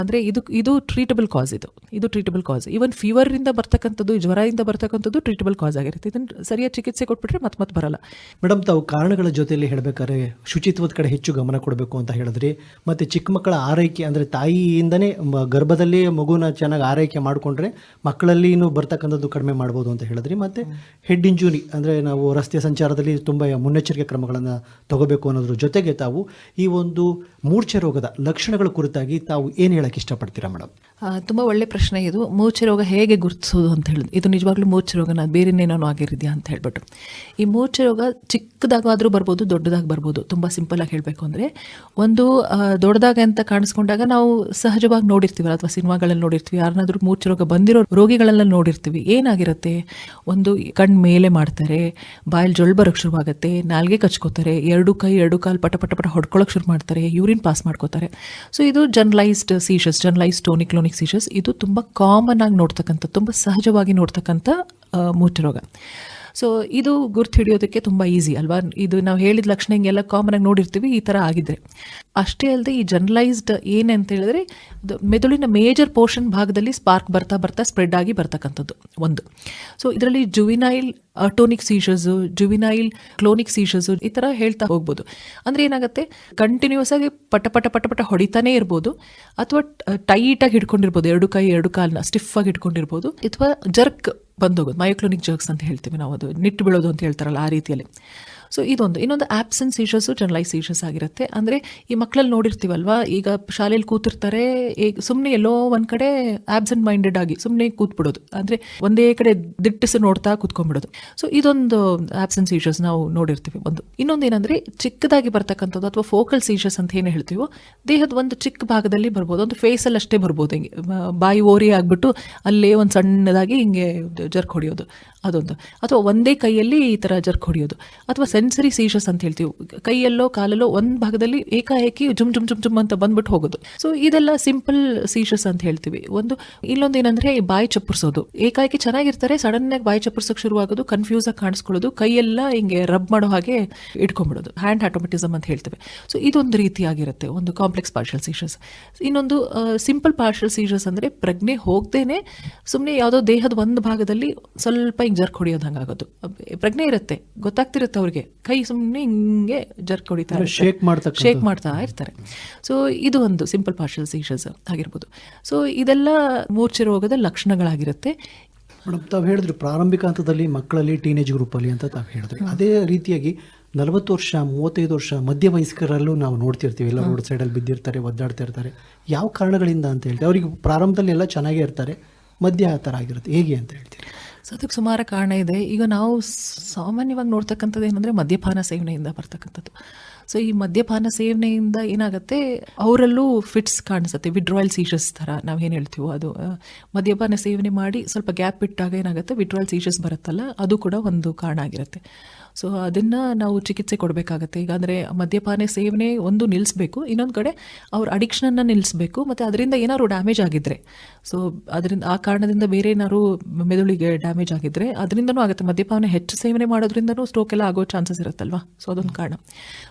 ಅಂದರೆ ಇದು ಇದು ಟ್ರೀಟಬಲ್ ಕಾಸ್ ಇದು. ಇದು ಟ್ರೀಟಬಲ್ ಕಾಸ್ ಈವನ್ ಫೀವರಿಂದ ಬರ್ತಕ್ಕಂಥದ್ದು, ಜ್ವರದಿಂದ ಬರ್ತಕ್ಕಂಥದ್ದು ಟ್ರೀಟಬಲ್ ಕಾಸ್ ಆಗಿರುತ್ತೆ. ಇದನ್ನು ಸರಿಯಾದ ಚಿಕಿತ್ಸೆ ಕೊಟ್ಬಿಟ್ರೆ ಮತ್ತೆ ಮತ್ತೆ ಬರಲ್ಲ. ಮೇಡಮ್ ತಾವು ಕಾರಣಗಳ ಜೊತೆಯಲ್ಲಿ ಹೇಳಬೇಕಾದ್ರೆ ಶುಚಿತ್ವದ ಕಡೆ ಹೆಚ್ಚು ಗಮನ ಕೊಡಬೇಕು ಅಂತ ಹೇಳಿದ್ರಿ. ಮತ್ತು ಚಿಕ್ಕ ಮಕ್ಕಳ ಆರೈಕೆ, ಅಂದರೆ ತಾಯಿಯಿಂದನೇ ಗರ್ಭದಲ್ಲಿ ಮಗುನ ಚೆನ್ನಾಗಿ ಆರೈಕೆ ಮಾಡಿಕೊಂಡ್ರೆ ಮಕ್ಕಳಲ್ಲಿ ಇನ್ನೂ ಬರ್ತಕ್ಕಂಥದ್ದು ಕಡಿಮೆ ಮಾಡ್ಬೋದು ಅಂತ ಹೇಳಿದ್ರಿ. ಮತ್ತು ಹೆಡ್ ಇಂಜುರಿ ಅಂದರೆ ನಾವು ರಸ್ತೆ ಸಂಚಾರದಲ್ಲಿ ತುಂಬ ಮುನ್ನೆಚ್ಚರಿಕೆ ಕ್ರಮಗಳನ್ನು ತಗೋಬೇಕು ಅನ್ನೋದ್ರ ಜೊತೆಗೆ ತಾವು ಈ ಒಂದು ಮೂರ್ಛೆ ಮೂರ್ಛೆ ರೋಗದ ಲಕ್ಷಣಗಳ ಕುರಿತಾಗಿ ತಾವು ಏನು ಹೇಳಕ್ಕೆ ಇಷ್ಟಪಡ್ತೀರಾ ಮೇಡಮ್ ತುಂಬಾ ತುಂಬ ಒಳ್ಳೆ ಪ್ರಶ್ನೆ ಇದು. ಮೂರ್ಛೆ ರೋಗ ಹೇಗೆ ಗುರುತಿಸೋದು ಅಂತ ಹೇಳುದು. ಇದು ನಿಜವಾಗ್ಲೂ ಮೂರ್ಛೆ ರೋಗನ ಬೇರೆನೇನೋ ಆಗಿರಿದ್ಯಾ ಅಂತ ಹೇಳ್ಬಿಟ್ಟು ಈ ಮೂರ್ಛೆ ರೋಗ ಚಿಕ್ಕದಾಗಾದರೂ ಬರ್ಬೋದು, ದೊಡ್ಡದಾಗಿ ಬರ್ಬೋದು. ಸಿಂಪಲ್ ಆಗಿ ಹೇಳಬೇಕು ಅಂದರೆ, ಒಂದು ದೊಡ್ಡದಾಗ ಅಂತ ಕಾಣಿಸ್ಕೊಂಡಾಗ ನಾವು ಸಹಜವಾಗಿ ನೋಡಿರ್ತೀವಲ್ಲ, ಅಥವಾ ಸಿನಿಮಾಗಳಲ್ಲಿ ನೋಡಿರ್ತೀವಿ. ಯಾರನ್ನಾದ್ರೂ ಮೂರ್ಛೆ ರೋಗ ಬಂದಿರೋ ರೋಗಿಗಳೆಲ್ಲ ನೋಡಿರ್ತೀವಿ. ಏನಾಗಿರುತ್ತೆ? ಒಂದು ಕಣ್ಣು ಮೇಲೆ ಮಾಡ್ತಾರೆ, ಬಾಯಲ್ಲಿ ಜೊಳ್ ಬರೋಕ್ಕೆ ಶುರುವಾಗುತ್ತೆ ನಾಲ್ಗೆ ಕಚ್ಕೋತಾರೆ, ಎರಡು ಕೈ, ಎರಡು ಕಾಲು ಪಟ ಪಟ ಪಟ ಹೊಡ್ಕೊಳ್ಳೋಕೆ ಶುರು ಮಾಡ್ತಾರೆ, ಯೂರಿನ್ ಪಾಸ್ ಮಾಡ್ಕೋತಾರೆ. ಸೊ ಇದು ಜರ್ನಲೈಸ್ಡ್ ಸೀಷಸ್ ಜರ್ನಲೈಸ್ಡ್ ಟೋನಿಕ್ಲೋನಿಕ್ ಸೀಷಸ್ ಇದು ತುಂಬ ಕಾಮನ್ ಆಗಿ ನೋಡ್ತಕ್ಕಂಥ ತುಂಬ ಸಹಜವಾಗಿ ನೋಡ್ತಕ್ಕಂಥ ಆ, ಮೂರ್ಛೆ ರೋಗ ಸೊ ಇದು ಗುರ್ತು ಹಿಡಿಯೋದಕ್ಕೆ ತುಂಬ ಈಸಿ ಅಲ್ವಾ? ಇದು ನಾವು ಹೇಳಿದ ಲಕ್ಷಣ ಹಿಂಗೆಲ್ಲ ಕಾಮನ್ ಆಗಿ ನೋಡಿರ್ತೀವಿ, ಈ ಥರ ಆಗಿದ್ರೆ. ಅಷ್ಟೇ ಅಲ್ಲದೆ ಈ ಜರ್ನಲೈಸ್ಡ್ ಏನಂತ ಹೇಳಿದ್ರೆ ಮೆದುಳಿನ ಮೇಜರ್ ಪೋರ್ಷನ್ ಭಾಗದಲ್ಲಿ ಸ್ಪಾರ್ಕ್ ಬರ್ತಾ ಬರ್ತಾ ಸ್ಪ್ರೆಡ್ ಆಗಿ ಬರ್ತಕ್ಕಂಥದ್ದು, ಒಂದು. ಸೊ ಇದರಲ್ಲಿ ಜುವಿನೈಲ್ ಟೋನಿಕ್ ಸೀಶರ್ಸು ಜುವಿನೈಲ್ ಕ್ಲೋನಿಕ್ ಸೀಶರ್ಸು ಈ ಥರ ಹೇಳ್ತಾ ಹೋಗ್ಬೋದು. ಅಂದರೆ ಏನಾಗುತ್ತೆ ಕಂಟಿನ್ಯೂಸ್ ಆಗಿ ಪಟ ಪಟ ಪಟ ಪಟ ಹೊಡಿತಾನೆ ಇರ್ಬೋದು, ಅಥವಾ ಟೈಟಾಗಿ ಹಿಡ್ಕೊಂಡಿರ್ಬೋದು, ಎರಡು ಕೈ, ಎರಡು ಕಾಲನ್ನ ಸ್ಟಿಫ್ ಆಗಿ ಹಿಡ್ಕೊಂಡಿರ್ಬೋದು, ಅಥವಾ ಜರ್ಕ್ ಬಂದೋಗೋದು ಮೈಕ್ಲೋನಿಕ್ ಜರ್ಕ್ಸ್ ಅಂತ ಹೇಳ್ತೀವಿ ನಾವು ಅದು ನಿಟ್ಟು ಬೀಳೋದು ಅಂತ ಹೇಳ್ತಾರಲ್ಲ ಆ ರೀತಿಯಲ್ಲಿ. ಸೊ ಇದೊಂದು, ಇನ್ನೊಂದು ಆಬ್ಸೆನ್ಸ್ ಸೀಶರ್ಸು ಜನರಲೈಸ್ ಸೀಶರ್ಸ್ ಆಗಿರುತ್ತೆ. ಅಂದರೆ ಈ ಮಕ್ಕಳಲ್ಲಿ ನೋಡಿರ್ತೀವಲ್ವ, ಈಗ ಶಾಲೆಯಲ್ಲಿ ಕೂತಿರ್ತಾರೆ ಈಗ ಸುಮ್ಮನೆ ಎಲ್ಲೋ ಒಂದು ಕಡೆ ಆಬ್ಸೆಂಟ್ ಮೈಂಡೆಡ್ ಆಗಿ ಸುಮ್ಮನೆ ಕೂತ್ಬಿಡೋದು. ಅಂದರೆ ಒಂದೇ ಕಡೆ ದಿಟ್ಟಿಸಿ ನೋಡ್ತಾ ಕೂತ್ಕೊಂಡ್ಬಿಡೋದು. ಸೊ ಇದೊಂದು ಆಬ್ಸೆಂಟ್ ಸೀಶರ್ಸ್ ನಾವು ನೋಡಿರ್ತೀವಿ ಒಂದು. ಇನ್ನೊಂದು ಏನಂದರೆ ಚಿಕ್ಕದಾಗಿ ಬರ್ತಕ್ಕಂಥದ್ದು ಅಥವಾ ಫೋಕಲ್ ಸೀಶಸ್ ಅಂತ ಏನು ಹೇಳ್ತೀವೋ, ದೇಹದ ಒಂದು ಚಿಕ್ಕ ಭಾಗದಲ್ಲಿ ಬರ್ಬೋದು. ಒಂದು ಫೇಸಲ್ಲಿ ಅಷ್ಟೇ ಬರ್ಬೋದು ಹಿಂಗೆ. ಬಾಯಿ ಓರಿ ಆಗಿಬಿಟ್ಟು ಅಲ್ಲೇ ಒಂದು ಸಣ್ಣದಾಗಿ ಹಿಂಗೆ ಜರ್ಕ್ ಹೊಡೆಯೋದು. ಅದೊಂದು. ಅಥವಾ ಒಂದೇ ಕೈಯಲ್ಲಿ ಈ ಥರ ಜರ್ಕ್ ಹೊಡೆಯೋದು. ಅಥವಾ ಸೆನ್ಸರಿ ಸೀಶಸ್ ಅಂತ ಹೇಳ್ತೀವಿ. ಕೈಯಲ್ಲೋ, ಕಾಲಲ್ಲೋ ಒಂದು ಭಾಗದಲ್ಲಿ ಏಕಾಏಕಿ ಜುಮ್ ಜುಮ್ ಜುಮ್ ಜುಮ್ ಅಂತ ಬಂದ್ಬಿಟ್ಟು ಹೋಗೋದು. ಸೊ ಇದೆಲ್ಲ ಸಿಂಪಲ್ ಸೀಶಸ್ ಅಂತ ಹೇಳ್ತೀವಿ. ಒಂದು, ಇಲ್ಲೊಂದು ಏನಂದ್ರೆ ಬಾಯಿ ಚಪ್ಪರ್ಸೋದು. ಏಕಾಏಕಿ ಚೆನ್ನಾಗಿರ್ತಾರೆ ಸಡನ್ ಆಗಿ ಬಾಯಿ ಚಪ್ಪರ್ಸೋಕೆ ಶುರುವಾಗೋದು ಕನ್ಫ್ಯೂಸ್ ಆಗಿ ಕಾಣಿಸ್ಕೊಳ್ಳೋದು, ಕೈಯೆಲ್ಲ ಹಿಂಗೆ ರಬ್ ಮಾಡೋ ಹಾಗೆ ಇಟ್ಕೊಂಡ್ಬಿಡೋದು. ಹ್ಯಾಂಡ್ ಆಟೋಮೆಟಿಸಮ್ ಅಂತ ಹೇಳ್ತೇವೆ. ಸೊ ಇದೊಂದು ರೀತಿಯಾಗಿರುತ್ತೆ ಒಂದು ಕಾಂಪ್ಲೆಕ್ಸ್ ಪಾರ್ಷಲ್ ಸೀಶಸ್ ಇನ್ನೊಂದು ಸಿಂಪಲ್ ಪಾರ್ಷಲ್ ಸೀಶಸ್ ಅಂದರೆ ಪ್ರಜ್ಞೆ ಹೋಗ್ದೇನೆ ಸುಮ್ಮನೆ ಯಾವುದೋ ದೇಹದ ಒಂದು ಭಾಗದಲ್ಲಿ ಸ್ವಲ್ಪ ಹಿಂಗೆ ಜರ್ಕ್ ಹೊಡಿಯೋದು ಹಂಗಾಗೋದು. ಪ್ರಜ್ಞೆ ಇರುತ್ತೆ, ಗೊತ್ತಾಗ್ತಿರುತ್ತೆ ಅವ್ರಿಗೆ. ಕೈ ಸುಮ್ಮನೆ ಹಿಂಗೆ ಜರ್ಕ್ ಹೊಡಿತಾರೆ ಶೇಕ್ ಮಾಡ್ತಾ ಶೇಕ್ ಮಾಡ್ತಾ ಇರ್ತಾರೆ. ಸೊ ಇದು ಒಂದು ಸಿಂಪಲ್ ಪಾರ್ಷಲ್ ಸೀಶಸ್ ಆಗಿರ್ಬೋದು. ಸೊ ಇದೆಲ್ಲ ಮೂರ್ಛೆ ರೋಗದ ಲಕ್ಷಣಗಳಾಗಿರುತ್ತೆ. ಮೇಡಮ್ ತಾವು ಹೇಳಿದ್ರು ಪ್ರಾರಂಭಿಕ ಹಂತದಲ್ಲಿ ಮಕ್ಕಳಲ್ಲಿ ಟೀನೇಜ್ ಗ್ರೂಪಲ್ಲಿ ಅಂತ ತಾವು ಹೇಳಿದ್ರು. ಅದೇ ರೀತಿಯಾಗಿ ನಲವತ್ತು ವರ್ಷ ಮೂವತ್ತೈದು ವರ್ಷ ಮಧ್ಯ ವಯಸ್ಕರಲ್ಲೂ ನಾವು ನೋಡ್ತಿರ್ತೀವಿ. ಎಲ್ಲ ರೋಡ್ ಸೈಡಲ್ಲಿ ಬಿದ್ದಿರ್ತಾರೆ ಒದ್ದಾಡ್ತಾ ಇರ್ತಾರೆ. ಯಾವ ಕಾರಣಗಳಿಂದ ಅಂತ ಹೇಳ್ತೀವಿ ಅವರಿಗೆ ಪ್ರಾರಂಭದಲ್ಲಿ ಎಲ್ಲ ಚೆನ್ನಾಗೇ ಇರ್ತಾರೆ ಮಧ್ಯ ಆ ಥರ ಆಗಿರುತ್ತೆ. ಹೇಗೆ ಅಂತ ಹೇಳ್ತೀರಿ? ಸೊ ಅದಕ್ಕೆ ಸುಮಾರು ಕಾರಣ ಇದೆ. ಈಗ ನಾವು ಸಾಮಾನ್ಯವಾಗಿ ನೋಡ್ತಕ್ಕಂಥದ್ದು ಏನಂದರೆ ಮದ್ಯಪಾನ ಸೇವನೆಯಿಂದ ಬರ್ತಕ್ಕಂಥದ್ದು. ಸೊ ಈ ಮದ್ಯಪಾನ ಸೇವನೆಯಿಂದ ಏನಾಗುತ್ತೆ? ಅವರಲ್ಲೂ ಫಿಟ್ಸ್ ಕಾಣಿಸುತ್ತೆ. ವಿಡ್ರಾಯಲ್ ಸೀಶಸ್ ಥರ ನಾವು ಏನು ಹೇಳ್ತೀವೋ ಅದು. ಮದ್ಯಪಾನ ಸೇವನೆ ಮಾಡಿ ಸ್ವಲ್ಪ ಗ್ಯಾಪ್ ಬಿಟ್ಟಾಗ ಏನಾಗುತ್ತೆ? ವಿಡ್ರಾಯಲ್ ಸೀಶಸ್ ಬರುತ್ತಲ್ಲ, ಅದು ಕೂಡ ಒಂದು ಕಾರಣ ಆಗಿರುತ್ತೆ. ಸೊ ಅದನ್ನು ನಾವು ಚಿಕಿತ್ಸೆ ಕೊಡಬೇಕಾಗತ್ತೆ. ಈಗ ಅಂದರೆ ಮದ್ಯಪಾನ ಸೇವನೆ ಒಂದು ನಿಲ್ಲಿಸಬೇಕು ಇನ್ನೊಂದು ಕಡೆ ಅವ್ರ ಅಡಿಕ್ಷನನ್ನು ನಿಲ್ಲಿಸಬೇಕು ಮತ್ತು ಅದರಿಂದ ಏನಾದ್ರು ಡ್ಯಾಮೇಜ್ ಆಗಿದ್ದರೆ ಸೊ ಅದರಿಂದ ಆ ಕಾರಣದಿಂದ ಬೇರೆ ಏನಾದ್ರು ಮೆದುಳಿಗೆ ಡ್ಯಾಮೇಜ್ ಆಗಿದ್ದರೆ ಅದರಿಂದನೂ ಆಗುತ್ತೆ. ಮದ್ಯಪಾನ ಹೆಚ್ಚು ಸೇವನೆ ಮಾಡೋದ್ರಿಂದನೂ ಸ್ಟ್ರೋಕ್ ಎಲ್ಲ ಆಗೋ ಚಾನ್ಸಸ್ ಇರುತ್ತಲ್ವಾ? ಸೊ ಅದೊಂದು ಕಾರಣ.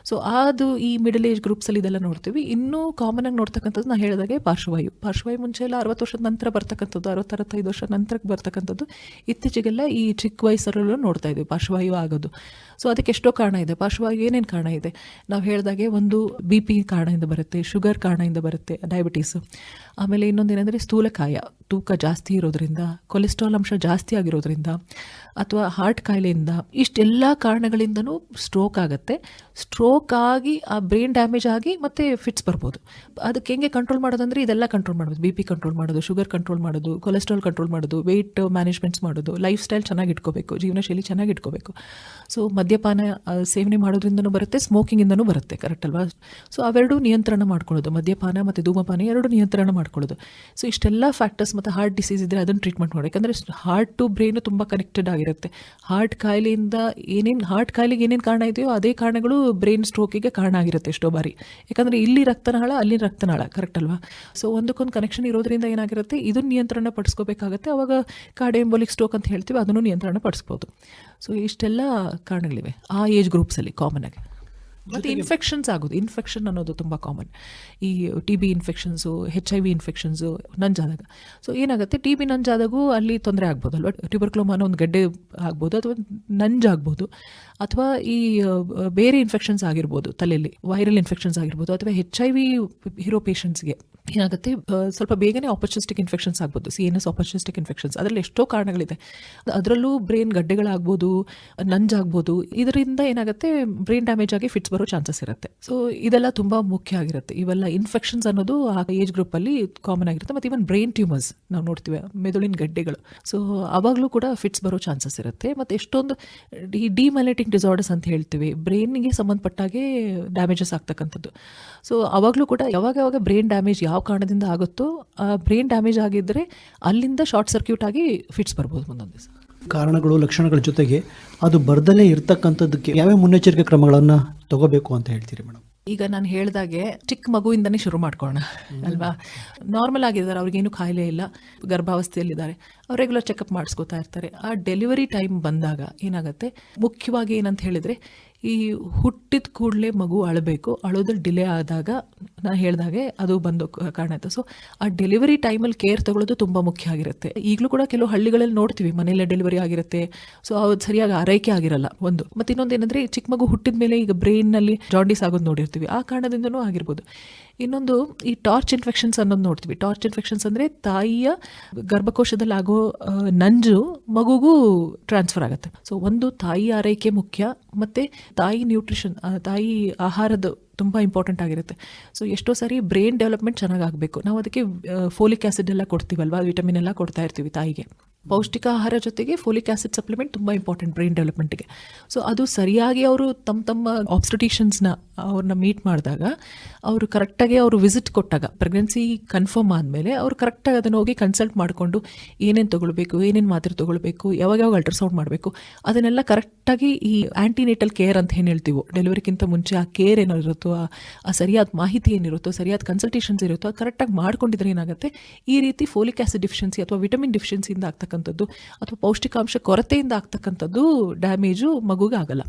ಸೊ ಅದು ಈ ಮಿಡಲ್ ಏಜ್ ಗ್ರೂಪ್ಸಲ್ಲಿ ಇದೆಲ್ಲ ನೋಡ್ತೀವಿ. ಇನ್ನೂ ಕಾಮನ್ ಆಗಿ ನೋಡ್ತಕ್ಕಂಥದ್ದು ನಾನು ಹೇಳಿದಾಗೆ ಪಾರ್ಶ್ವವಾಯು. ಪಾರ್ಶ್ವವಾಯು ಮುಂಚೆ ಎಲ್ಲ ಅರವತ್ತು ವರ್ಷದ ನಂತರ ಬರ್ತಕ್ಕಂಥದ್ದು ಅರವತ್ತರತ್ತೈದು ವರ್ಷದ ವರ್ಷ ನಂತರಕ್ಕೆ ಬರ್ತಕ್ಕಂಥದ್ದು. ಇತ್ತೀಚೆಗೆಲ್ಲ ಈ ಚಿಕ್ಕ ವಯಸ್ಸರಲ್ಲೂ ನೋಡ್ತಾ ಇದ್ದೀವಿ ಪಾರ್ಶ್ವವಾಯು ಆಗೋದು. ಸೊ ಅದಕ್ಕೆ ಎಷ್ಟೋ ಕಾರಣ ಇದೆ. ಪಾರ್ಶ್ವವಾಗಿ ಏನೇನು ಕಾರಣ ಇದೆ? ನಾವು ಹೇಳಿದಾಗೆ ಒಂದು ಬಿ ಪಿ ಕಾರಣದಿಂದ ಬರುತ್ತೆ ಶುಗರ್ ಕಾರಣದಿಂದ ಬರುತ್ತೆ ಡಯಾಬಿಟೀಸು ಆಮೇಲೆ ಇನ್ನೊಂದು ಏನಂದರೆ ಸ್ಥೂಲಕಾಯ, ತೂಕ ಜಾಸ್ತಿ ಇರೋದರಿಂದ ಕೊಲೆಸ್ಟ್ರಾಲ್ ಅಂಶ ಜಾಸ್ತಿ ಆಗಿರೋದ್ರಿಂದ ಅಥವಾ ಹಾರ್ಟ್ ಕಾಯಿಲೆಯಿಂದ ಇಷ್ಟೆಲ್ಲ ಕಾರಣಗಳಿಂದನೂ ಸ್ಟ್ರೋಕ್ ಆಗುತ್ತೆ. ಸ್ಟ್ರೋಕ್ ಆಗಿ ಆ ಬ್ರೈನ್ ಡ್ಯಾಮೇಜ್ ಆಗಿ ಮತ್ತೆ ಫಿಟ್ಸ್ ಬರ್ಬೋದು. ಅದಕ್ಕೆ ಹೆಂಗೆ ಕಂಟ್ರೋಲ್ ಮಾಡೋದಂದ್ರೆ ಇದೆಲ್ಲ ಕಂಟ್ರೋಲ್ ಮಾಡೋದು ಬಿ ಪಿ ಕಂಟ್ರೋಲ್ ಮಾಡೋದು ಶುಗರ್ ಕಂಟ್ರೋಲ್ ಮಾಡೋದು ಕೊಲೆಸ್ಟ್ರಾಲ್ ಕಂಟ್ರೋಲ್ ಮಾಡೋದು ವೆಯ್ಟ್ ಮ್ಯಾನೇಜ್ಮೆಂಟ್ಸ್ ಮಾಡೋದು ಲೈಫ್ ಸ್ಟೈಲ್ ಚೆನ್ನಾಗಿ ಇಟ್ಕೋಬೇಕು ಜೀವನ ಶೈಲಿ ಚೆನ್ನಾಗಿ ಇಟ್ಕೋಬೇಕು. ಸೊ ಮದ್ಯಪಾನ ಸೇವನೆ ಮಾಡೋದ್ರಿಂದನೂ ಬರುತ್ತೆ ಸ್ಮೋಕಿಂಗಿಂದನೂ ಬರುತ್ತೆ ಕರೆಕ್ಟ್ ಅಲ್ವಾ? ಸೊ ಅವೆರಡೂ ನಿಯಂತ್ರಣ ಮಾಡ್ಕೊಳ್ಳೋದು. ಮದ್ಯಪಾನ ಮತ್ತು ಧೂಮಪಾನ ಎರಡು ನಿಯಂತ್ರಣ ಮಾಡ್ಕೊಳ್ಳೋದು. ಸೊ ಇಷ್ಟೆಲ್ಲ ಫ್ಯಾಕ್ಟರ್ಸ್ ಮತ್ತು ಹಾರ್ಟ್ ಡಿಸೀಸ್ ಇದ್ದರೆ ಅದನ್ನು ಟ್ರೀಟ್ಮೆಂಟ್ ಮಾಡಿ ಯಾಕಂದರೆ ಹಾರ್ಟ್ ಟು ಬ್ರೈನು ತುಂಬ ಕನೆಕ್ಟೆಡ್ ಆಗಿರುತ್ತೆ. ಹಾರ್ಟ್ ಕಾಯಿಲೆಯಿಂದ ಏನೇನು ಹಾರ್ಟ್ ಕಾಯಿಲೆಗೆ ಏನೇನು ಕಾರಣ ಇದೆಯೋ ಅದೇ ಕಾರಣಗಳು ಬ್ರೈನ್ ಸ್ಟ್ರೋಕಿಗೆ ಕಾರಣ ಆಗಿರುತ್ತೆ ಎಷ್ಟೋ ಬಾರಿ. ಯಾಕಂದರೆ ಇಲ್ಲಿ ರಕ್ತನಾಳ, ಅಲ್ಲಿ ರಕ್ತನಾಳ ಕರೆಕ್ಟ್ ಅಲ್ವಾ? ಸೊ ಒಂದಕ್ಕೊಂದು ಕನೆಕ್ಷನ್ ಇರೋದ್ರಿಂದ ಏನಾಗಿರುತ್ತೆ? ಇದನ್ನು ನಿಯಂತ್ರಣ ಪಡಿಸ್ಕೋಬೇಕಾಗತ್ತೆ. ಅವಾಗ ಕಾರ್ಡಿಯಂಬೋಲಿಕ್ ಸ್ಟ್ರೋಕ್ ಅಂತ ಹೇಳ್ತೀವಿ, ಅದನ್ನು ನಿಯಂತ್ರಣ ಪಡಿಸ್ಬೋದು. ಸೊ ಇಷ್ಟೆಲ್ಲ ಕಾರಣಗಳಿವೆ ಆ ಏಜ್ ಗ್ರೂಪ್ಸಲ್ಲಿ ಕಾಮನ್ ಆಗಿ. ಮತ್ತು ಇನ್ಫೆಕ್ಷನ್ಸ್ ಆಗೋದು. ಇನ್ಫೆಕ್ಷನ್ ಅನ್ನೋದು ತುಂಬ ಕಾಮನ್ ಈ T B infections H I V infections ನಂಜಾದಾಗ so ಏನಾಗುತ್ತೆ? ಟಿ ಬಿ ನಂಜಾದಾಗೂ ಅಲ್ಲಿ ತೊಂದರೆ ಆಗ್ಬೋದು ಅಲ್ವಾ? ಟ್ಯೂಬರ್ಕ್ಲೋಮ ಅನ್ನೋ ಒಂದು ಗಡ್ಡೆ ಆಗ್ಬೋದು ಅಥವಾ ನಂಜಾಗ್ಬೋದು ಅಥವಾ ಈ ಬೇರೆ ಇನ್ಫೆಕ್ಷನ್ಸ್ ಆಗಿರ್ಬೋದು ತಲೆಯಲ್ಲಿ ವೈರಲ್ ಇನ್ಫೆಕ್ಷನ್ಸ್ ಆಗಿರ್ಬೋದು ಅಥವಾ ಹೆಚ್ ಐ ವಿ ಇರೋ ಪೇಷಂಟ್ಸ್ಗೆ ಏನಾಗುತ್ತೆ ಸ್ವಲ್ಪ ಬೇಗನೆ ಆಪರ್ಚುನಿಸ್ಟಿಕ್ ಇನ್ಫೆಕ್ಷನ್ಸ್ ಆಗ್ಬೋದು C N S opportunistic infections ಅದರಲ್ಲಿ ಎಷ್ಟೋ ಕಾರಣಗಳಿದೆ. ಅದರಲ್ಲೂ ಬ್ರೈನ್ ಗಡ್ಡೆಗಳಾಗ್ಬೋದು, ನಂಜಾಗ್ಬೋದು. ಇದರಿಂದ ಏನಾಗುತ್ತೆ ಬ್ರೈನ್ ಡ್ಯಾಮೇಜ್ ಆಗಿ ಫಿಟ್ಸ್ ಬರೋ ಚಾನ್ಸಸ್ ಇರುತ್ತೆ. ಸೊ ಇದೆಲ್ಲ ತುಂಬ ಮುಖ್ಯ ಆಗಿರುತ್ತೆ. ಇವೆಲ್ಲ ಇನ್ಫೆಕ್ಷನ್ಸ್ ಅನ್ನೋದು ಆ ಏಜ್ ಗ್ರೂಪಲ್ಲಿ ಕಾಮನ್ ಆಗಿರುತ್ತೆ. ಮತ್ತು ಇವನ್ ಬ್ರೈನ್ ಟ್ಯೂಮರ್ಸ್ ನಾವು ನೋಡ್ತೀವಿ, ಮೆದುಳಿನ ಗಡ್ಡೆಗಳು. ಸೊ ಅವಾಗಲೂ ಕೂಡ ಫಿಟ್ಸ್ ಬರೋ ಚಾನ್ಸಸ್ ಇರುತ್ತೆ. ಮತ್ತು ಎಷ್ಟೊಂದು, ಈ ಡಿಮೈಲೇಟಿಂಗ್ ಡಿಸಾರ್ಡರ್ಸ್ ಅಂತ ಹೇಳ್ತೀವಿ ಬ್ರೈನ್ಗೆ ಸಂಬಂಧಪಟ್ಟಾಗೆ ಡ್ಯಾಮೇಜಸ್ ಆಗ್ತಕ್ಕಂಥದ್ದು. ಸೊ ಅವಾಗಲೂ ಕೂಡ ಯಾವಾಗ ಯಾವಾಗ ಬ್ರೈನ್ ಡ್ಯಾಮೇಜ್ ಯಾವ ಕಾರಣದಿಂದ ಆಗುತ್ತೋ ಬ್ರೈನ್ ಡ್ಯಾಮೇಜ್ ಆಗಿದ್ದರೆ ಅಲ್ಲಿಂದ ಶಾರ್ಟ್ ಸರ್ಕ್ಯೂಟ್ ಆಗಿ ಫಿಟ್ಸ್ ಬರ್ಬೋದು ಒಂದೊಂದು ದಿವಸ. ಕಾರಣಗಳು, ಲಕ್ಷಣಗಳ ಜೊತೆಗೆ ಅದು ಬರ್ದಲೇ ಇರ್ತಕ್ಕಂಥದ್ದಕ್ಕೆ ಯಾವ್ಯಾವ ಮುನ್ನೆಚ್ಚರಿಕೆ ಕ್ರಮಗಳನ್ನು ತಗೋಬೇಕು ಅಂತ ಹೇಳ್ತೀರಿ ಮೇಡಮ್? ಈಗ ನಾನು ಹೇಳ್ದಾಗೆ ಚಿಕ್ಕ ಮಗುವಿಂದನೇ ಶುರು ಮಾಡ್ಕೋಣ ಅಲ್ವಾ? ನಾರ್ಮಲ್ ಆಗಿದ್ದಾರೆ, ಅವ್ರಿಗೇನು ಕಾಯಿಲೆ ಇಲ್ಲ, ಗರ್ಭಾವಸ್ಥೆಯಲ್ಲಿದ್ದಾರೆ. ಅವ್ರು ರೆಗ್ಯುಲರ್ ಚೆಕಪ್ ಮಾಡಿಸ್ಕೋತಾ ಇರ್ತಾರೆ. ಆ ಡೆಲಿವರಿ ಟೈಮ್ ಬಂದಾಗ ಏನಾಗುತ್ತೆ? ಮುಖ್ಯವಾಗಿ ಏನಂತ ಹೇಳಿದರೆ ಈ ಹುಟ್ಟಿದ ಕೂಡಲೇ ಮಗು ಅಳಬೇಕು. ಅಳೋದು ಡಿಲೇ ಆದಾಗ ನಾನು ಹೇಳಿದಾಗೆ ಅದು ಬಂದು ಕ- ಕಾರಣ ಆಯ್ತು. ಸೊ ಆ ಡೆಲಿವರಿ ಟೈಮಲ್ಲಿ ಕೇರ್ ತಗೊಳ್ಳೋದು ತುಂಬ ಮುಖ್ಯ ಆಗಿರುತ್ತೆ. ಈಗಲೂ ಕೂಡ ಕೆಲವು ಹಳ್ಳಿಗಳಲ್ಲಿ ನೋಡ್ತೀವಿ, ಮನೆಯಲ್ಲೇ ಡೆಲಿವರಿ ಆಗಿರುತ್ತೆ. ಸೊ ಅದು ಸರಿಯಾಗಿ ಆರೈಕೆ ಆಗಿರಲ್ಲ ಒಂದು. ಮತ್ತು ಇನ್ನೊಂದು ಏನಂದರೆ, ಚಿಕ್ಕ ಮಗು ಹುಟ್ಟಿದ ಮೇಲೆ ಈಗ ಬ್ರೈನ್ನಲ್ಲಿ ಜಾಂಡೀಸ್ ಆಗೋದು ನೋಡಿರ್ತೀವಿ. ಆ ಕಾರಣದಿಂದನೂ ಆಗಿರ್ಬೋದು. ಇನ್ನೊಂದು ಈ ಟಾರ್ಚ್ ಇನ್ಫೆಕ್ಷನ್ಸ್ ಅನ್ನೋದು ನೋಡ್ತೀವಿ. ಟಾರ್ಚ್ ಇನ್ಫೆಕ್ಷನ್ಸ್ ಅಂದರೆ ತಾಯಿಯ ಗರ್ಭಕೋಶದಲ್ಲಿ ಆಗೋ ನಂಜು ಮಗುಗೂ ಟ್ರಾನ್ಸ್ಫರ್ ಆಗುತ್ತೆ. ಸೊ ಒಂದು ತಾಯಿ ಆರೈಕೆ ಮುಖ್ಯ, ಮತ್ತು ತಾಯಿ ನ್ಯೂಟ್ರಿಷನ್ ತಾಯಿ ಆಹಾರದ ತುಂಬ ಇಂಪಾರ್ಟೆಂಟ್ ಆಗಿರುತ್ತೆ. ಸೊ ಎಷ್ಟೋ ಸಾರಿ ಬ್ರೈನ್ ಡೆವಲಪ್ಮೆಂಟ್ ಚೆನ್ನಾಗಿ ಆಗಬೇಕು. ನಾವು ಅದಕ್ಕೆ ಫೋಲಿಕ್ ಆ್ಯಸಿಡ್ ಎಲ್ಲ ಕೊಡ್ತೀವಲ್ವಾ? ವಿಟಮಿನ್ ಎಲ್ಲ ಕೊಡ್ತಾ ಇರ್ತೀವಿ ತಾಯಿಗೆ. ಪೌಷ್ಟಿಕ ಆಹಾರ ಜೊತೆಗೆ ಫೋಲಿಕ್ ಆ್ಯಸಿಡ್ ಸಪ್ಲಿಮೆಂಟ್ ತುಂಬ ಇಂಪಾರ್ಟೆಂಟ್ ಬ್ರೈನ್ ಡೆವಲಪ್ಮೆಂಟ್ಗೆ ಸೊ ಅದು ಸರಿಯಾಗಿ ಅವರು ತಮ್ಮ ತಮ್ಮ ಆಬ್ಸ್ಟಿಟಿಷನ್ಸ್ನ ಅವ್ರನ್ನ ಮೀಟ್ ಮಾಡಿದಾಗ, ಅವರು ಕರೆಕ್ಟಾಗಿ ಅವರು ವಿಸಿಟ್ ಕೊಟ್ಟಾಗ ಪ್ರೆಗ್ನೆನ್ಸಿ ಕನ್ಫರ್ಮ್ ಆದಮೇಲೆ ಅವರು ಕರೆಕ್ಟಾಗಿ ಅದನ್ನು ಹೋಗಿ ಕನ್ಸಲ್ಟ್ ಮಾಡಿಕೊಂಡು ಏನೇನು ತೊಗೊಳ್ಬೇಕು, ಏನೇನು ಮಾತ್ರೆ ತೊಗೊಳ್ಬೇಕು, ಯಾವಾಗ ಯಾವಾಗ ಅಲ್ಟ್ರಾಸೌಂಡ್ ಮಾಡಬೇಕು, ಅದನ್ನೆಲ್ಲ ಕರೆಕ್ಟಾಗಿ ಈ ಆ್ಯಂಟಿನೇಟಲ್ ಕೇರ್ ಅಂತ ಏನು ಹೇಳ್ತೀವೋ ಡೆಲಿವರಿಗಿಂತ ಮುಂಚೆ ಆ ಕೇರ್ ಏನೋ ಇರುತ್ತೋ, ಆ- ಸರಿಯಾದ ಮಾಹಿತಿ ಏನಿರುತ್ತೋ, ಸರಿಯಾದ ಕನ್ಸಲ್ಟೇಷನ್ಸ್ ಇರುತ್ತೋ, ಅದು ಕರೆಕ್ಟಾಗಿ ಮಾಡ್ಕೊಂಡಿದ್ರೆ ಏನಾಗುತ್ತೆ? ಈ ರೀತಿ ಫೋಲಿಕ್ ಆ್ಯಸಿಡ್ ಡಿಫಿಷಿಯನ್ಸಿ ಅಥವಾ ವಿಟಮಿನ್ ಡಿಫಿಷಿಯನ್ಸಿಯಿಂದ ಆಗ್ತಕ್ಕಂಥದ್ದು ಅಥವಾ ಪೌಷ್ಟಿಕಾಂಶ ಕೊರತೆಯಿಂದ ಆಗ್ತಕ್ಕಂಥದ್ದು ಡ್ಯಾಮೇಜು ಮಗುಗೆ ಆಗಲ್ಲ.